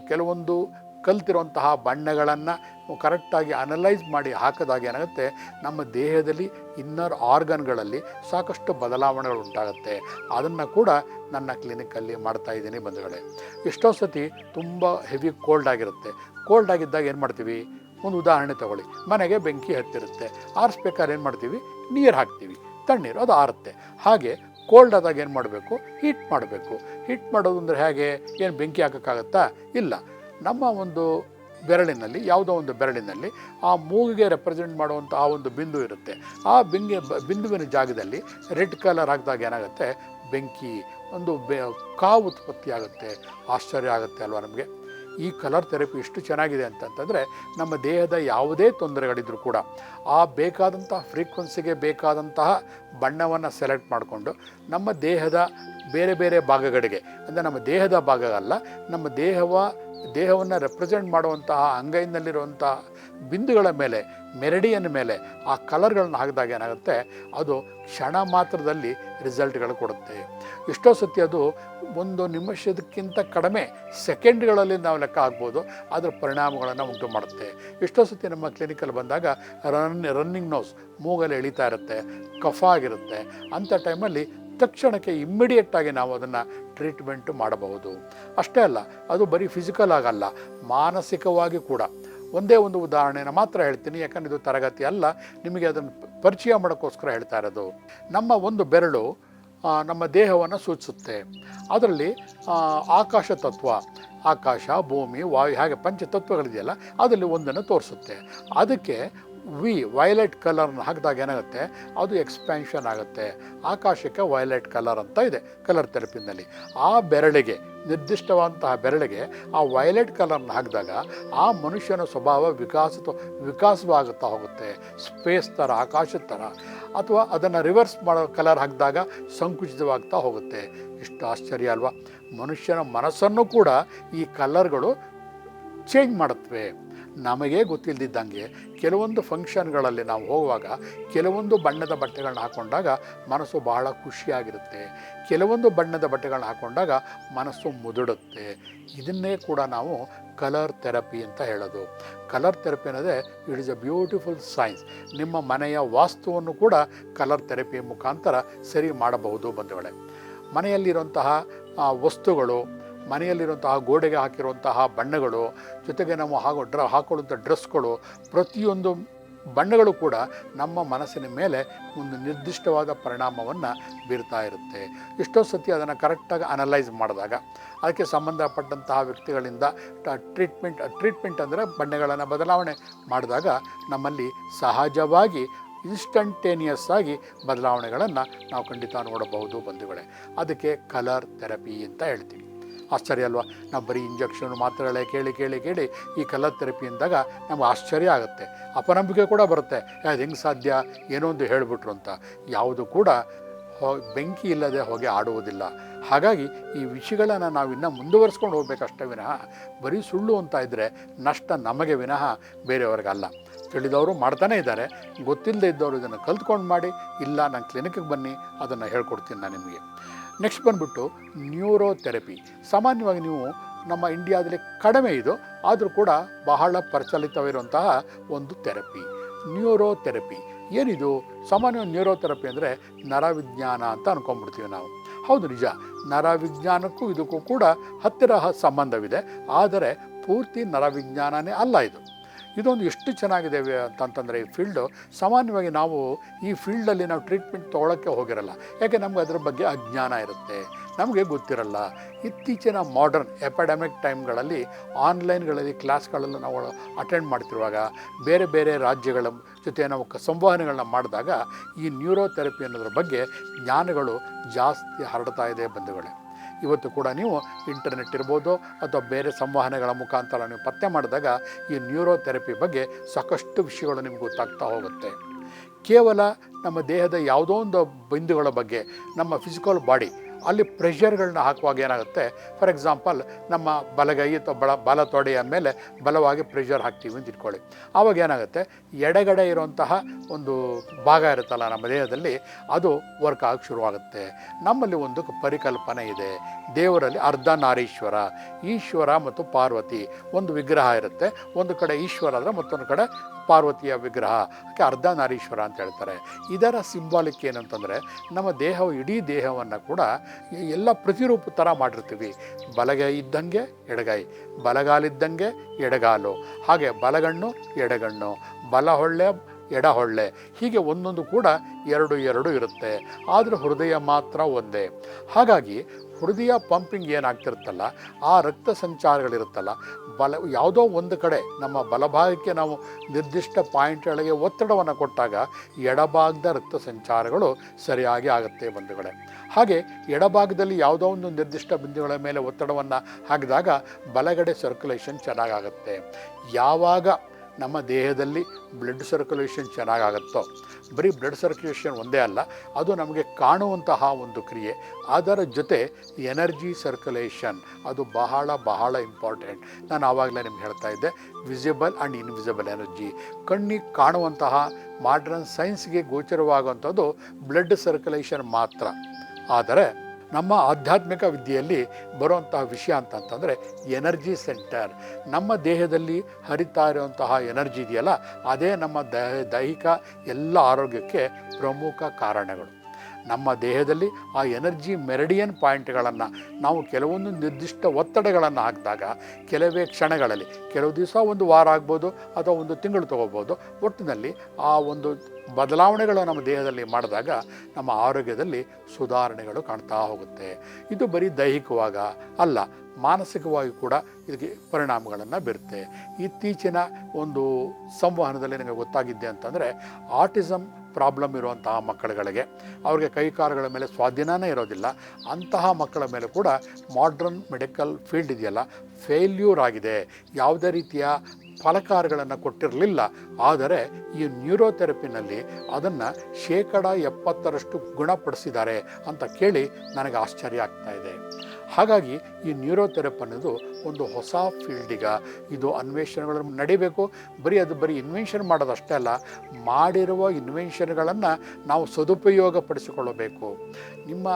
ಕೆಲವೊಂದು ಕಲ್ತಿರುವಂತಹ ಬಣ್ಣಗಳನ್ನು ಕರೆಕ್ಟಾಗಿ ಅನಲೈಸ್ ಮಾಡಿ ಹಾಕಿದಾಗ ಏನಾಗುತ್ತೆ? ನಮ್ಮ ದೇಹದಲ್ಲಿ ಇನ್ನರ್ ಆರ್ಗನ್ಗಳಲ್ಲಿ ಸಾಕಷ್ಟು ಬದಲಾವಣೆಗಳು ಉಂಟಾಗುತ್ತೆ. ಅದನ್ನು ಕೂಡ ನನ್ನ ಕ್ಲಿನಿಕ್ಕಲ್ಲಿ ಮಾಡ್ತಾ ಇದ್ದೀನಿ ಬಂಧುಗಳೇ. ಎಷ್ಟೋ ಸತಿ ತುಂಬ ಹೆವಿ ಕೋಲ್ಡ್ ಆಗಿರುತ್ತೆ. ಕೋಲ್ಡ್ ಆಗಿದ್ದಾಗ ಏನು ಮಾಡ್ತೀವಿ? ಒಂದು ಉದಾಹರಣೆ ತಗೊಳ್ಳಿ. ಮನೆಗೆ ಬೆಂಕಿ ಹತ್ತಿರುತ್ತೆ. ಆರಿಸ್ಬೇಕಾದ್ರೆ ಏನು ಮಾಡ್ತೀವಿ? ನೀರು ಹಾಕ್ತೀವಿ. ತಣ್ಣೀರು, ಅದು ಆರುತ್ತೆ. ಹಾಗೆ ಕೋಲ್ಡ್ ಆದಾಗ ಏನು ಮಾಡಬೇಕು? ಹೀಟ್ ಮಾಡಬೇಕು. ಹೀಟ್ ಮಾಡೋದು ಅಂದರೆ ಹೇಗೆ? ಏನು ಬೆಂಕಿ ಹಾಕೋಕ್ಕಾಗತ್ತಾ? ಇಲ್ಲ. ನಮ್ಮ ಒಂದು ಬೆರಳಿನಲ್ಲಿ, ಯಾವುದೋ ಒಂದು ಬೆರಳಿನಲ್ಲಿ ಆ ಮೂಗಿಗೆ ರೆಪ್ರೆಸೆಂಟ್ ಮಾಡುವಂಥ ಆ ಒಂದು ಬಿಂದು ಇರುತ್ತೆ. ಆ ಬಿಂಗೆ, ಬಿಂದುವಿನ ಜಾಗದಲ್ಲಿ ರೆಡ್ ಕಲರ್ ಆಗಿದಾಗ ಏನಾಗುತ್ತೆ? ಬೆಂಕಿ, ಒಂದು ಬೆ, ಕಾವು ಉತ್ಪತ್ತಿ ಆಗುತ್ತೆ. ಆಶ್ಚರ್ಯ ಆಗುತ್ತೆ ಅಲ್ವಾ ನಮಗೆ? ಈ ಕಲರ್ ಥೆರಪಿ ಎಷ್ಟು ಚೆನ್ನಾಗಿದೆ ಅಂತಂತಂದರೆ ನಮ್ಮ ದೇಹದ ಯಾವುದೇ ತೊಂದರೆಗಳಿದ್ರೂ ಕೂಡ ಆ ಬೇಕಾದಂತಹ ಫ್ರೀಕ್ವೆನ್ಸಿಗೆ ಬೇಕಾದಂತಹ ಬಣ್ಣವನ್ನು ಸೆಲೆಕ್ಟ್ ಮಾಡಿಕೊಂಡು ನಮ್ಮ ದೇಹದ ಬೇರೆ ಬೇರೆ ಭಾಗಗಳಿಗೆ, ಅಂದರೆ ನಮ್ಮ ದೇಹದ ಭಾಗ ಅಲ್ಲ, ನಮ್ಮ ದೇಹವ ದೇಹವನ್ನು ರೆಪ್ರೆಸೆಂಟ್ ಮಾಡುವಂತಹ, ಅಂಗೈನಲ್ಲಿರುವಂಥ ಬಿಂದುಗಳ ಮೇಲೆ, ಮೆರಡಿಯನ್ ಮೇಲೆ ಆ ಕಲರ್ಗಳನ್ನ ಹಾಕಿದಾಗ ಏನಾಗುತ್ತೆ? ಅದು ಕ್ಷಣ ಮಾತ್ರದಲ್ಲಿ ರಿಸಲ್ಟ್ಗಳು ಕೊಡುತ್ತೆ. ಎಷ್ಟೋ ಸತಿ ಅದು ಒಂದು ನಿಮಿಷದಕ್ಕಿಂತ ಕಡಿಮೆ ಸೆಕೆಂಡ್ಗಳಲ್ಲಿ ನಾವು ಲೆಕ್ಕ ಹಾಕ್ಬೋದು, ಅದರ ಪರಿಣಾಮಗಳನ್ನು ಉಂಟು ಮಾಡುತ್ತೆ. ಎಷ್ಟೋ ಸತಿ ನಮ್ಮ ಕ್ಲಿನಿಕಲ್ಲಿ ಬಂದಾಗ ರನ್ ರನ್ನಿಂಗ್ ನೋಸ್ ಮೂಗಲ್ಲಿ ಎಳಿತಾ ಇರುತ್ತೆ, ಕಫ ಆಗಿರುತ್ತೆ. ಅಂಥ ಟೈಮಲ್ಲಿ ತಕ್ಷಣಕ್ಕೆ ಇಮ್ಮಿಡಿಯೇಟಾಗಿ ನಾವು ಅದನ್ನು ಟ್ರೀಟ್ಮೆಂಟು ಮಾಡಬಹುದು. ಅಷ್ಟೇ ಅಲ್ಲ, ಅದು ಬರೀ ಫಿಸಿಕಲ್ ಆಗಲ್ಲ, ಮಾನಸಿಕವಾಗಿ ಕೂಡ. ಒಂದೇ ಒಂದು ಉದಾಹರಣೆನ ಮಾತ್ರ ಹೇಳ್ತೀನಿ, ಯಾಕಂದರೆ ಇದು ತರಗತಿ ಅಲ್ಲ, ನಿಮಗೆ ಅದನ್ನು ಪರಿಚಯ ಮಾಡೋಕ್ಕೋಸ್ಕರ ಹೇಳ್ತಾ ಇರೋದು. ನಮ್ಮ ಒಂದು ಬೆರಳು ನಮ್ಮ ದೇಹವನ್ನು ಸೂಚಿಸುತ್ತೆ. ಅದರಲ್ಲಿ ಆಕಾಶ ತತ್ವ, ಆಕಾಶ, ಭೂಮಿ, ವಾಯು, ಹಾಗೆ ಪಂಚತತ್ವಗಳಿದೆಯಲ್ಲ, ಅದರಲ್ಲಿ ಒಂದನ್ನು ತೋರಿಸುತ್ತೆ. ಅದಕ್ಕೆ ವಿ ವೈಲೆಟ್ ಕಲರ್ನ ಹಾಕಿದಾಗ ಏನಾಗುತ್ತೆ? ಅದು ಎಕ್ಸ್ಪ್ಯಾನ್ಷನ್ ಆಗುತ್ತೆ. ಆಕಾಶಕ್ಕೆ ವೈಲೆಟ್ ಕಲರ್ ಅಂತ ಇದೆ ಕಲರ್ ತೆರಪಿನಲ್ಲಿ ಆ ಬೆರಳಿಗೆ, ನಿರ್ದಿಷ್ಟವಾದಂತಹ ಬೆರಳಿಗೆ ಆ ವೈಲೆಟ್ ಕಲರ್ನ ಹಾಕಿದಾಗ ಆ ಮನುಷ್ಯನ ಸ್ವಭಾವ ವಿಕಾಸ ವಿಕಾಸವಾಗುತ್ತಾ ಹೋಗುತ್ತೆ. ಸ್ಪೇಸ್ ಥರ, ಆಕಾಶದ ಥರ. ಅಥವಾ ಅದನ್ನು ರಿವರ್ಸ್ ಮಾಡೋ ಕಲರ್ ಹಾಕಿದಾಗ ಸಂಕುಚಿತವಾಗ್ತಾ ಹೋಗುತ್ತೆ. ಎಷ್ಟು ಆಶ್ಚರ್ಯ ಅಲ್ವಾ? ಮನುಷ್ಯನ ಮನಸ್ಸನ್ನು ಕೂಡ ಈ ಕಲರ್ಗಳು ಚೇಂಜ್ ಮಾಡುತ್ತವೆ. ನಮಗೇ ಗೊತ್ತಿಲ್ಲದಿದ್ದಂಗೆ ಕೆಲವೊಂದು ಫಂಕ್ಷನ್ಗಳಲ್ಲಿ ನಾವು ಹೋಗುವಾಗ ಕೆಲವೊಂದು ಬಣ್ಣದ ಬಟ್ಟೆಗಳನ್ನ ಹಾಕ್ಕೊಂಡಾಗ ಮನಸ್ಸು ಬಹಳ ಖುಷಿಯಾಗಿರುತ್ತೆ. ಕೆಲವೊಂದು ಬಣ್ಣದ ಬಟ್ಟೆಗಳನ್ನ ಹಾಕ್ಕೊಂಡಾಗ ಮನಸ್ಸು ಮುದುಡುತ್ತೆ. ಇದನ್ನೇ ಕೂಡ ನಾವು ಕಲರ್ ಥೆರಪಿ ಅಂತ ಹೇಳೋದು. ಕಲರ್ ಥೆರಪಿ ಅನ್ನೋದೇ it is a beautiful science. ನಿಮ್ಮ ಮನೆಯ ವಾಸ್ತುವನ್ನು ಕೂಡ ಕಲರ್ ಥೆರಪಿ ಮುಖಾಂತರ ಸರಿ ಮಾಡಬಹುದು ಬಂಧುಗಳೇ. ಮನೆಯಲ್ಲಿರುವಂತಹ ವಸ್ತುಗಳು ಮನೆಯಲ್ಲಿರುವಂತಹ ಗೋಡೆಗೆ ಹಾಕಿರುವಂತಹ ಬಣ್ಣಗಳು, ಜೊತೆಗೆ ನಾವು ಹಾಗೂ ಡ್ರ ಹಾಕೊಳ್ಳುವಂಥ ಡ್ರೆಸ್ಗಳು, ಪ್ರತಿಯೊಂದು ಬಣ್ಣಗಳು ಕೂಡ ನಮ್ಮ ಮನಸ್ಸಿನ ಮೇಲೆ ಒಂದು ನಿರ್ದಿಷ್ಟವಾದ ಪರಿಣಾಮವನ್ನು ಬೀರ್ತಾ ಇರುತ್ತೆ. ಎಷ್ಟೋ ಸತಿ ಅದನ್ನು ಕರೆಕ್ಟಾಗಿ ಅನಲೈಸ್ ಮಾಡಿದಾಗ, ಅದಕ್ಕೆ ಸಂಬಂಧಪಟ್ಟಂತಹ ವ್ಯಕ್ತಿಗಳಿಂದ ಟ್ರೀಟ್ಮೆಂಟ್ ಟ್ರೀಟ್ಮೆಂಟ್ ಅಂದರೆ ಬಣ್ಣಗಳನ್ನು ಬದಲಾವಣೆ ಮಾಡಿದಾಗ ನಮ್ಮಲ್ಲಿ ಸಹಜವಾಗಿ, ಇನ್ಸ್ಟಂಟೇನಿಯಸ್ ಆಗಿ ಬದಲಾವಣೆಗಳನ್ನು ನಾವು ಖಂಡಿತ ನೋಡಬಹುದು ಬಂಧುಗಳೇ. ಅದಕ್ಕೆ ಕಲರ್ ಥೆರಪಿ ಅಂತ ಹೇಳ್ತೀವಿ. ಆಶ್ಚರ್ಯ ಅಲ್ವಾ? ನಾವು ಬರೀ ಇಂಜೆಕ್ಷನ್ ಮಾತ್ರೆಗಳೇ ಕೇಳಿ ಕೇಳಿ ಕೇಳಿ ಈ ಕಲರ್ ಥೆರಪಿ ಅಂದಾಗ ನಮ್ಗೆ ಆಶ್ಚರ್ಯ ಆಗುತ್ತೆ. ಅಪನಂಬಿಕೆ ಕೂಡ ಬರುತ್ತೆ. ಅದು ಹೆಂಗೆ ಸಾಧ್ಯ? ಏನೋ ಒಂದು ಹೇಳಿಬಿಟ್ರು ಅಂತ. ಯಾವುದು ಕೂಡ ಬೆಂಕಿ ಇಲ್ಲದೆ ಹೊಗೆ ಆಡುವುದಿಲ್ಲ. ಹಾಗಾಗಿ ಈ ವಿಷಯಗಳನ್ನು ನಾವು ಇನ್ನೂ ಮುಂದುವರಿಸ್ಕೊಂಡು ಹೋಗ್ಬೇಕಷ್ಟೇ ವಿನಃ ಬರೀ ಸುಳ್ಳು ಅಂತ ಇದ್ದರೆ ನಷ್ಟ ನಮಗೆ ವಿನಃ ಬೇರೆಯವ್ರಿಗಲ್ಲ. ತಿಳಿದವರು ಮಾಡ್ತಾನೇ ಇದ್ದಾರೆ. ಗೊತ್ತಿಲ್ಲದೆ ಇದ್ದವರು ಇದನ್ನು ಕಲ್ತ್ಕೊಂಡು ಮಾಡಿ, ಇಲ್ಲ, ನಾನು ಕ್ಲಿನಿಕ್ಗೆ ಬನ್ನಿ, ಅದನ್ನು ಹೇಳ್ಕೊಡ್ತೀನಿ ನಾನು ನಿಮಗೆ. ನೆಕ್ಸ್ಟ್ ಬಂದ್ಬಿಟ್ಟು ನ್ಯೂರೋಥೆರಪಿ ಸಾಮಾನ್ಯವಾಗಿ ನೀವು ನಮ್ಮ ಇಂಡಿಯಾದಲ್ಲಿ ಕಡಿಮೆ ಇದು, ಆದರೂ ಕೂಡ ಬಹಳ ಪ್ರಚಲಿತವಿರುವಂತಹ ಒಂದು ಥೆರಪಿ ನ್ಯೂರೋಥೆರಪಿ ಏನಿದು? ಸಾಮಾನ್ಯವಾಗಿ ನ್ಯೂರೋಥೆರಪಿ ಅಂದರೆ ನರವಿಜ್ಞಾನ ಅಂತ ಅನ್ಕೊಂಡ್ಬಿಡ್ತೀವಿ ನಾವು. ಹೌದು ನಿಜ. ನರವಿಜ್ಞಾನಕ್ಕೂ ಇದಕ್ಕೂ ಕೂಡ ಹತ್ತಿರ ಸಂಬಂಧವಿದೆ. ಆದರೆ ಪೂರ್ತಿ ನರವಿಜ್ಞಾನನೇ ಅಲ್ಲ ಇದು. ಇದೊಂದು ಎಷ್ಟು ಚೆನ್ನಾಗಿದೆ ಅಂತಂತಂದರೆ ಈ ಫೀಲ್ಡು ಸಾಮಾನ್ಯವಾಗಿ ನಾವು ಈ ಫೀಲ್ಡಲ್ಲಿ ನಾವು ಟ್ರೀಟ್ಮೆಂಟ್ ತೊಗೊಳಕ್ಕೆ ಹೋಗಿರಲ್ಲ. ಯಾಕೆ ನಮ್ಗೆ ಅದ್ರ ಬಗ್ಗೆ ಅಜ್ಞಾನ ಇರುತ್ತೆ? ನಮಗೆ ಗೊತ್ತಿರಲ್ಲ. ಇತ್ತೀಚಿನ ಮಾಡರ್ನ್ ಎಪಾಡೆಮಿಕ್ ಟೈಮ್ಗಳಲ್ಲಿ ಆನ್ಲೈನ್ಗಳಲ್ಲಿ ಕ್ಲಾಸ್ಗಳನ್ನು ನಾವು ಅಟೆಂಡ್ ಮಾಡ್ತಿರುವಾಗ ಬೇರೆ ಬೇರೆ ರಾಜ್ಯಗಳ ಜೊತೆ ನಾವು ಸಂವಹನಗಳನ್ನ ಮಾಡಿದಾಗ ಈ ನ್ಯೂರೋಥೆರಪಿ ಅನ್ನೋದ್ರ ಬಗ್ಗೆ ಜ್ಞಾನಗಳು ಜಾಸ್ತಿ ಹರಡ್ತಾ ಇದೆ ಬಂಧುಗಳೇ. ಇವತ್ತು ಕೂಡ ನೀವು ಇಂಟರ್ನೆಟ್ ಇರ್ಬೋದು ಅಥವಾ ಬೇರೆ ಸಂವಹನಗಳ ಮುಖಾಂತರ ನೀವು ಪತ್ತೆ ಮಾಡಿದಾಗ ಈ ನ್ಯೂರೋಥೆರಪಿ ಬಗ್ಗೆ ಸಾಕಷ್ಟು ವಿಷಯಗಳು ನಿಮ್ಗೆ ಗೊತ್ತಾಗ್ತಾ ಹೋಗುತ್ತೆ. ಕೇವಲ ನಮ್ಮ ದೇಹದ ಯಾವುದೋ ಒಂದು ಬಿಂದುಗಳ ಬಗ್ಗೆ, ನಮ್ಮ ಫಿಸಿಕಲ್ ಬಾಡಿ ಅಲ್ಲಿ ಪ್ರೆಷರ್ಗಳನ್ನ ಹಾಕುವಾಗ ಏನಾಗುತ್ತೆ? ಫಾರ್ ಎಕ್ಸಾಂಪಲ್ ನಮ್ಮ ಬಲಗೈ ಅಥವಾ ಬಲ ಬಲ ತೊಡೆಯ ಮೇಲೆ ಬಲವಾಗಿ ಪ್ರೆಷರ್ ಹಾಕ್ತೀವಿ ಅಂತ ಇಟ್ಕೊಳ್ಳಿ. ಆವಾಗ ಏನಾಗುತ್ತೆ? ಎಡಗಡೆ ಇರುವಂತಹ ಒಂದು ಭಾಗ ಇರುತ್ತಲ್ಲ ನಮ್ಮ ದೇಹದಲ್ಲಿ, ಅದು ವರ್ಕ್ ಆಗಕ್ಕೆ ಶುರುವಾಗುತ್ತೆ. ನಮ್ಮಲ್ಲಿ ಒಂದು ಪರಿಕಲ್ಪನೆ ಇದೆ. ದೇವರಲ್ಲಿ ಅರ್ಧನಾರೀಶ್ವರ ಈಶ್ವರ ಮತ್ತು ಪಾರ್ವತಿ. ಒಂದು ವಿಗ್ರಹ ಇರುತ್ತೆ. ಒಂದು ಕಡೆ ಈಶ್ವರ ಆದರೆ ಮತ್ತೊಂದು ಕಡೆ ಪಾರ್ವತಿಯ ವಿಗ್ರಹ, ಅದಕ್ಕೆ ಅರ್ಧನಾರೀಶ್ವರ ಅಂತ ಹೇಳ್ತಾರೆ. ಇದರ ಸಿಂಬಾಲಿಕ್ ಏನಂತಂದರೆ, ನಮ್ಮ ದೇಹವು ಇಡೀ ದೇಹವನ್ನು ಕೂಡ ಎಲ್ಲ ಪ್ರತಿರೂಪ ಥರ ಮಾಡಿರ್ತೀವಿ. ಬಲಗೈ ಇದ್ದಂಗೆ ಎಡಗೈ, ಬಲಗಾಲಿದ್ದಂಗೆ ಎಡಗಾಲು, ಹಾಗೆ ಬಲಗಣ್ಣು ಎಡಗಣ್ಣು ಬಲಹೊಳ್ಳೆ ಎಡಹೊಳ್ಳೆ ಹೀಗೆ ಒಂದೊಂದು ಕೂಡ ಎರಡು ಎರಡು ಇರುತ್ತೆ. ಆದರೆ ಹೃದಯ ಮಾತ್ರ ಒಂದೇ. ಹಾಗಾಗಿ ಹೃದಯ ಪಂಪಿಂಗ್ ಏನಾಗ್ತಿರುತ್ತಲ್ಲ, ಆ ರಕ್ತ ಸಂಚಾರಗಳಿರುತ್ತಲ್ಲ, ಬಲ, ಯಾವುದೋ ಒಂದು ಕಡೆ ನಮ್ಮ ಬಲಭಾಗಕ್ಕೆ ನಾವು ನಿರ್ದಿಷ್ಟ ಪಾಯಿಂಟ್ಗಳಿಗೆ ಒತ್ತಡವನ್ನು ಕೊಟ್ಟಾಗ ಎಡಭಾಗದ ರಕ್ತ ಸಂಚಾರಗಳು ಸರಿಯಾಗಿ ಆಗುತ್ತೆ ಬಂಧುಗಳೇ. ಹಾಗೆ ಎಡಭಾಗದಲ್ಲಿ ಯಾವುದೋ ಒಂದು ನಿರ್ದಿಷ್ಟ ಬಿಂದುಗಳ ಮೇಲೆ ಒತ್ತಡವನ್ನು ಹಾಕಿದಾಗ ಬಲಗಡೆ ಸರ್ಕ್ಯುಲೇಷನ್ ಚೆನ್ನಾಗಾಗುತ್ತೆ. ಯಾವಾಗ ನಮ್ಮ ದೇಹದಲ್ಲಿ ಬ್ಲಡ್ ಸರ್ಕ್ಯುಲೇಷನ್ ಚೆನ್ನಾಗಾಗುತ್ತೋ? ಬರೀ ಬ್ಲಡ್ ಸರ್ಕ್ಯುಲೇಷನ್ ಒಂದೇ ಅಲ್ಲ, ಅದು ನಮಗೆ ಕಾಣುವಂತಹ ಒಂದು ಕ್ರಿಯೆ. ಅದರ ಜೊತೆ ಎನರ್ಜಿ ಸರ್ಕ್ಯುಲೇಷನ್ ಅದು ಬಹಳ ಬಹಳ ಇಂಪಾರ್ಟೆಂಟ್ ನಾನು ಆವಾಗಲೇ ನಿಮ್ಗೆ ಹೇಳ್ತಾ ಇದ್ದೆ ವಿಸಿಬಲ್ ಆ್ಯಂಡ್ ಇನ್ವಿಸಿಬಲ್ ಎನರ್ಜಿ ಕಣ್ಣಿಗೆ ಕಾಣುವಂತಹ ಮಾಡ್ರನ್ ಸೈನ್ಸ್ಗೆ ಗೋಚರವಾಗುವಂಥದ್ದು ಬ್ಲಡ್ ಸರ್ಕ್ಯುಲೇಷನ್ ಮಾತ್ರ. ಆದರೆ ನಮ್ಮ ಆಧ್ಯಾತ್ಮಿಕ ವಿದ್ಯೆಯಲ್ಲಿ ಬರುವಂತಹ ವಿಷಯ ಅಂತಂತಂದರೆ ಎನರ್ಜಿ ಸೆಂಟರ್. ನಮ್ಮ ದೇಹದಲ್ಲಿ ಹರಿತಾ ಇರುವಂತಹ ಎನರ್ಜಿ ಇದೆಯಲ್ಲ, ಅದೇ ನಮ್ಮ ದೈಹಿಕ ಎಲ್ಲ ಆರೋಗ್ಯಕ್ಕೆ ಪ್ರಮುಖ ಕಾರಣಗಳು. ನಮ್ಮ ದೇಹದಲ್ಲಿ ಆ ಎನರ್ಜಿ ಮೆರಡಿಯನ್ ಪಾಯಿಂಟ್ಗಳನ್ನು ನಾವು ಕೆಲವೊಂದು ನಿರ್ದಿಷ್ಟ ಒತ್ತಡಗಳನ್ನು ಹಾಕಿದಾಗ ಕೆಲವೇ ಕ್ಷಣಗಳಲ್ಲಿ, ಕೆಲವು ದಿವಸ ಒಂದು ವಾರ ಆಗ್ಬೋದು ಅಥವಾ ಒಂದು ತಿಂಗಳು ತಗೋಬೋದು, ಒಟ್ಟಿನಲ್ಲಿ ಆ ಒಂದು ಬದಲಾವಣೆಗಳು ನಮ್ಮ ದೇಹದಲ್ಲಿ ಮಾಡಿದಾಗ ನಮ್ಮ ಆರೋಗ್ಯದಲ್ಲಿ ಸುಧಾರಣೆಗಳು ಕಾಣ್ತಾ ಹೋಗುತ್ತೆ. ಇದು ಬರೀ ದೈಹಿಕವಾಗ ಅಲ್ಲ, ಮಾನಸಿಕವಾಗಿ ಕೂಡ ಇದಕ್ಕೆ ಪರಿಣಾಮಗಳನ್ನು ಬೀರುತ್ತೆ. ಇತ್ತೀಚಿನ ಒಂದು ಸಂವಹನದಲ್ಲಿ ನನಗೆ ಗೊತ್ತಾಗಿದ್ದೆ ಅಂತಂದರೆ ಆಟಿಸಮ್ ಪ್ರಾಬ್ಲಮ್ ಇರುವಂತಹ ಮಕ್ಕಳುಗಳಿಗೆ. ಅವ್ರಿಗೆ ಕೈಕಾಲುಗಳ ಮೇಲೆ ಸ್ವಾಧೀನವೇ ಇರೋದಿಲ್ಲ. ಅಂತಹ ಮಕ್ಕಳ ಮೇಲೆ ಕೂಡ ಮಾಡ್ರನ್ ಮೆಡಿಕಲ್ ಫೀಲ್ಡ್ ಇದೆಯಲ್ಲ ಫೇಲ್ಯೂರ್ ಆಗಿದೆ. ಯಾವುದೇ ರೀತಿಯ ಫಲಕಾರಗಳನ್ನು ಕೊಟ್ಟಿರಲಿಲ್ಲ. ಆದರೆ ಈ ನ್ಯೂರೋಥೆರಪಿನಲ್ಲಿ ಅದನ್ನು ಶೇಕಡ ಎಪ್ಪತ್ತರಷ್ಟು ಗುಣಪಡಿಸಿದ್ದಾರೆ ಅಂತ ಕೇಳಿ ನನಗೆ ಆಶ್ಚರ್ಯ ಆಗ್ತಾ ಇದೆ. ಹಾಗಾಗಿ ಈ ನ್ಯೂರೋಥೆರಪಿ ಅನ್ನೋದು ಒಂದು ಹೊಸ ಫೀಲ್ಡಿಗ ಇದು ಅನ್ವೇಷಣೆಗಳನ್ನು ನಡಿಬೇಕು. ಬರೀ ಅದು ಬರೀ ಇನ್ವೆನ್ಷನ್ ಮಾಡೋದಷ್ಟೇ ಅಲ್ಲ, ಮಾಡಿರುವ ಇನ್ವೆನ್ಷನ್ಗಳನ್ನು ನಾವು ಸದುಪಯೋಗಪಡಿಸಿಕೊಳ್ಳಬೇಕು. ನಿಮ್ಮ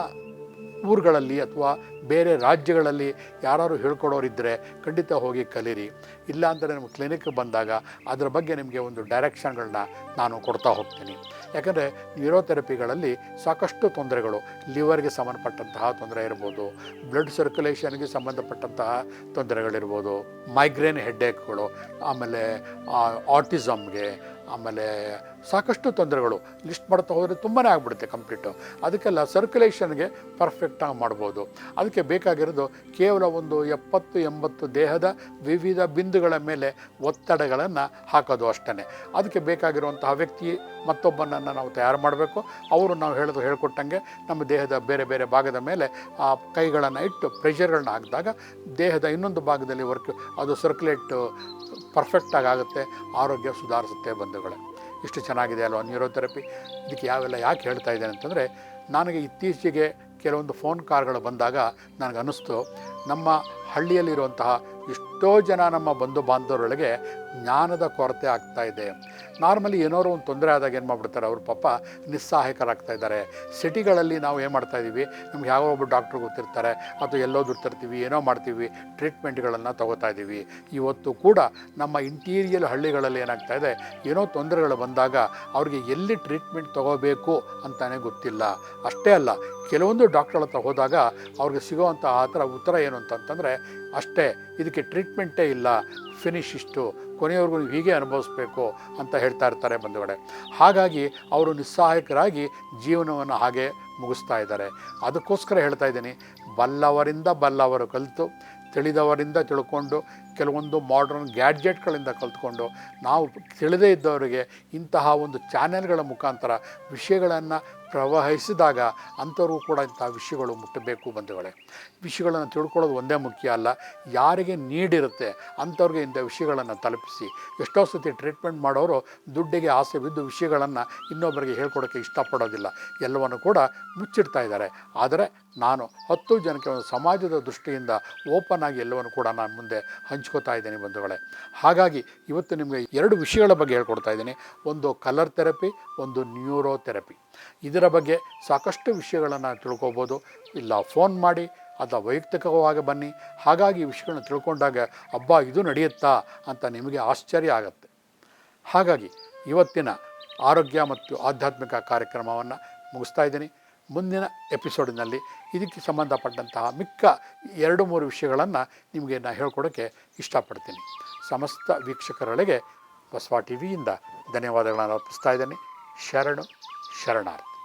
ಊರುಗಳಲ್ಲಿ ಅಥವಾ ಬೇರೆ ರಾಜ್ಯಗಳಲ್ಲಿ ಯಾರು ಹೇಳ್ಕೊಡೋರಿದ್ದರೆ ಖಂಡಿತ ಹೋಗಿ ಕಲೀರಿ. ಇಲ್ಲ ಅಂದರೆ ನಿಮ್ಮ ಕ್ಲಿನಿಕ್ಗೆ ಬಂದಾಗ ಅದರ ಬಗ್ಗೆ ನಿಮಗೆ ಒಂದು ಡೈರೆಕ್ಷನ್ಗಳನ್ನ ನಾನು ಕೊಡ್ತಾ ಹೋಗ್ತೀನಿ. ಯಾಕಂದರೆ ನ್ಯೂರೋಥೆರಪಿಗಳಲ್ಲಿ ಸಾಕಷ್ಟು ತೊಂದರೆಗಳು. ಲಿವರ್ಗೆ ಸಂಬಂಧಪಟ್ಟಂತಹ ತೊಂದರೆ ಇರ್ಬೋದು ಬ್ಲಡ್ ಸರ್ಕ್ಯುಲೇಷನ್ಗೆ ಸಂಬಂಧಪಟ್ಟಂತಹ ತೊಂದರೆಗಳಿರ್ಬೋದು ಮೈಗ್ರೇನ್ ಹೆಡ್ಡೇಕ್ಗಳು ಆಮೇಲೆ ಆಟಿಸಮ್ಗೆ ಆಮೇಲೆ ಸಾಕಷ್ಟು ತೊಂದರೆಗಳು. ಲಿಸ್ಟ್ ಮಾಡ್ತಾ ಹೋದರೆ ತುಂಬಾ ಆಗ್ಬಿಡುತ್ತೆ ಕಂಪ್ಲೀಟು. ಅದಕ್ಕೆಲ್ಲ ಸರ್ಕ್ಯುಲೇಷನ್ಗೆ ಪರ್ಫೆಕ್ಟಾಗಿ ಮಾಡ್ಬೋದು. ಅದಕ್ಕೆ ಬೇಕಾಗಿರೋದು ಕೇವಲ ಒಂದು ಎಪ್ಪತ್ತು ಎಂಬತ್ತು ದೇಹದ ವಿವಿಧ ಬಿಂದುಗಳ ಮೇಲೆ ಒತ್ತಡಗಳನ್ನು ಹಾಕೋದು ಅಷ್ಟೇ ಅದಕ್ಕೆ ಬೇಕಾಗಿರುವಂತಹ ವ್ಯಕ್ತಿ ಮತ್ತೊಬ್ಬನನ್ನು ನಾವು ತಯಾರು ಮಾಡಬೇಕು. ಅವರು ನಾವು ಹೇಳೋದು ಹೇಳ್ಕೊಟ್ಟಂಗೆ ನಮ್ಮ ದೇಹದ ಬೇರೆ ಬೇರೆ ಭಾಗದ ಮೇಲೆ ಆ ಕೈಗಳನ್ನು ಇಟ್ಟು ಪ್ರೆಷರ್ಗಳನ್ನ ಹಾಕಿದಾಗ ದೇಹದ ಇನ್ನೊಂದು ಭಾಗದಲ್ಲಿ ವರ್ಕ್ ಅದು ಸರ್ಕ್ಯುಲೇಟ್ ಪರ್ಫೆಕ್ಟಾಗಿ ಆಗುತ್ತೆ, ಆರೋಗ್ಯ ಸುಧಾರಿಸುತ್ತೆ ಬಂಧುಗಳೇ. ಇಷ್ಟು ಚೆನ್ನಾಗಿದೆ ಅಲ್ವಾ ನ್ಯೂರೋಥೆರಪಿ? ಇದಕ್ಕೆ ಯಾವೆಲ್ಲ ಯಾಕೆ ಹೇಳ್ತಾ ಇದ್ದೇನೆ ಅಂತಂದರೆ, ನನಗೆ ಇತ್ತೀಚೆಗೆ ಕೆಲವೊಂದು ಫೋನ್ ಕಾರ್ಗಳು ಬಂದಾಗ ನನಗೆ ಅನ್ನಿಸ್ತು, ನಮ್ಮ ಹಳ್ಳಿಯಲ್ಲಿರುವಂತಹ ಎಷ್ಟೋ ಜನ ನಮ್ಮ ಬಂಧು ಬಾಂಧವರೊಳಗೆ ಜ್ಞಾನದ ಕೊರತೆ ಆಗ್ತಾ ಇದೆ. ನಾರ್ಮಲಿ ಏನಾದ್ರು ಒಂದು ತೊಂದರೆ ಆದಾಗ ಏನು ಮಾಡಿಬಿಡ್ತಾರೆ, ಅವ್ರ ಪಾಪ ನಿಸ್ಸಹಾಯಕರಾಗ್ತಾ ಇದ್ದಾರೆ. ಸಿಟಿಗಳಲ್ಲಿ ನಾವು ಏನು ಮಾಡ್ತಾ ಇದ್ದೀವಿ ನಮ್ಗೆ ಯಾವ ಒಬ್ಬ ಡಾಕ್ಟ್ರ್ ಗೊತ್ತಿರ್ತಾರೆ, ಅಥವಾ ಎಲ್ಲೋ ದುಡ್ತಿರ್ತೀವಿ, ಏನೋ ಮಾಡ್ತೀವಿ, ಟ್ರೀಟ್ಮೆಂಟ್ಗಳನ್ನು ತಗೋತಾ ಇದ್ದೀವಿ ಇವತ್ತು ಕೂಡ ನಮ್ಮ ಇಂಟೀರಿಯಲ್ ಹಳ್ಳಿಗಳಲ್ಲಿ ಏನಾಗ್ತಾ ಇದೆ, ಏನೋ ತೊಂದರೆಗಳು ಬಂದಾಗ ಅವ್ರಿಗೆ ಎಲ್ಲಿ ಟ್ರೀಟ್ಮೆಂಟ್ ತಗೋಬೇಕು ಅಂತಲೇ ಗೊತ್ತಿಲ್ಲ. ಅಷ್ಟೇ ಅಲ್ಲ ಕೆಲವೊಂದು ಡಾಕ್ಟ್ರ್ ಹತ್ರ ಹೋದಾಗ ಅವ್ರಿಗೆ ಸಿಗೋವಂಥ ಆ ಥರ ಉತ್ತರ ಏನು ಅಂತಂತಂದರೆ, ಅಷ್ಟೇ, ಇದಕ್ಕೆ ಟ್ರೀಟ್ಮೆಂಟೇ ಇಲ್ಲ, ಫಿನಿಶ್ ಇಷ್ಟು, ಕೊನೆಯವರೆಗೂ ಹೀಗೆ ಅನುಭವಿಸ್ಬೇಕು ಅಂತ ಹೇಳ್ತಾ ಇರ್ತಾರೆ ಬಂಧುಗಳೇ. ಹಾಗಾಗಿ ಅವರು ನಿಸ್ಸಹಾಯಕರಾಗಿ ಜೀವನವನ್ನು ಹಾಗೆ ಮುಗಿಸ್ತಾ ಇದ್ದಾರೆ. ಅದಕ್ಕೋಸ್ಕರ ಹೇಳ್ತಾ ಇದ್ದೀನಿ, ಬಲ್ಲವರಿಂದ ಬಲ್ಲವರು ಕಲಿತು, ತಿಳಿದವರಿಂದ ತಿಳ್ಕೊಂಡು, ಕೆಲವೊಂದು ಮಾಡ್ರನ್ ಗ್ಯಾಡ್ಜೆಟ್ಗಳಿಂದ ಕಲ್ತ್ಕೊಂಡು, ನಾವು ತಿಳಿದೇ ಇದ್ದವರಿಗೆ ಇಂತಹ ಒಂದು ಚಾನೆಲ್ಗಳ ಮುಖಾಂತರ ವಿಷಯಗಳನ್ನು ಪ್ರವಹಿಸಿದಾಗ ಅಂಥವ್ರಿಗೂ ಕೂಡ ಇಂಥ ವಿಷಯಗಳು ಮುಟ್ಟಬೇಕು ಬಂಧುಗಳೇ. ವಿಷಯಗಳನ್ನು ತಿಳ್ಕೊಳ್ಳೋದು ಒಂದೇ ಮುಖ್ಯ ಅಲ್ಲ. ಯಾರಿಗೆ ನೀಡಿರುತ್ತೆ ಅಂಥವ್ರಿಗೆ ಇಂಥ ವಿಷಯಗಳನ್ನು ತಲುಪಿಸಿ. ಎಷ್ಟೋ ಸತಿ ಟ್ರೀಟ್ಮೆಂಟ್ ಮಾಡೋರು ದುಡ್ಡಿಗೆ ಆಸೆ ಬಿದ್ದು ವಿಷಯಗಳನ್ನು ಇನ್ನೊಬ್ಬರಿಗೆ ಹೇಳ್ಕೊಡೋಕ್ಕೆ ಇಷ್ಟಪಡೋದಿಲ್ಲ. ಎಲ್ಲವನ್ನು ಕೂಡ ಮುಚ್ಚಿಡ್ತಾ ಇದ್ದಾರೆ. ಆದರೆ ನಾನು ಹತ್ತು ಜನಕ್ಕೆ ಒಂದು ಸಮಾಜದ ದೃಷ್ಟಿಯಿಂದ ಓಪನ್ ಆಗಿ ಎಲ್ಲವನ್ನು ಕೂಡ ನಾನು ಮುಂದೆ ಹಂಚ್ಕೋತಾ ಇದ್ದೀನಿ ಬಂಧುಗಳೇ. ಹಾಗಾಗಿ ಇವತ್ತು ನಿಮಗೆ ಎರಡು ವಿಷಯಗಳ ಬಗ್ಗೆ ಹೇಳ್ಕೊಡ್ತಾ ಇದ್ದೀನಿ. ಒಂದು ಕಲರ್ ಥೆರಪಿ ಒಂದು ನ್ಯೂರೋ ಥೆರಪಿ ಇದರ ಬಗ್ಗೆ ಸಾಕಷ್ಟು ವಿಷಯಗಳನ್ನು ತಿಳ್ಕೊಬೋದು. ಇಲ್ಲ ಫೋನ್ ಮಾಡಿ ಅಥವಾ ವೈಯಕ್ತಿಕವಾಗಿ ಬನ್ನಿ. ಹಾಗಾಗಿ ಈ ವಿಷಯಗಳನ್ನ ತಿಳ್ಕೊಂಡಾಗ ಹಬ್ಬ ಇದು ನಡೆಯುತ್ತಾ? ಅಂತ ನಿಮಗೆ ಆಶ್ಚರ್ಯ ಆಗುತ್ತೆ. ಹಾಗಾಗಿ ಇವತ್ತಿನ ಆರೋಗ್ಯ ಮತ್ತು ಆಧ್ಯಾತ್ಮಿಕ ಕಾರ್ಯಕ್ರಮವನ್ನು ಮುಗಿಸ್ತಾ ಇದ್ದೀನಿ. ಮುಂದಿನ ಎಪಿಸೋಡಿನಲ್ಲಿ ಇದಕ್ಕೆ ಸಂಬಂಧಪಟ್ಟಂತಹ ಮಿಕ್ಕ ಎರಡು ಮೂರು ವಿಷಯಗಳನ್ನು ನಿಮಗೆ ನಾನು ಹೇಳ್ಕೊಡೋಕ್ಕೆ ಇಷ್ಟಪಡ್ತೀನಿ. ಸಮಸ್ತ ವೀಕ್ಷಕರೊಳಗೆ ಬಸವ ಟಿ ವಿಯಿಂದ ಧನ್ಯವಾದಗಳನ್ನು ಅರ್ಪಿಸ್ತಾ ಇದ್ದೀನಿ. ಶರಣು, ಶರಣಾರ್ಥಿ.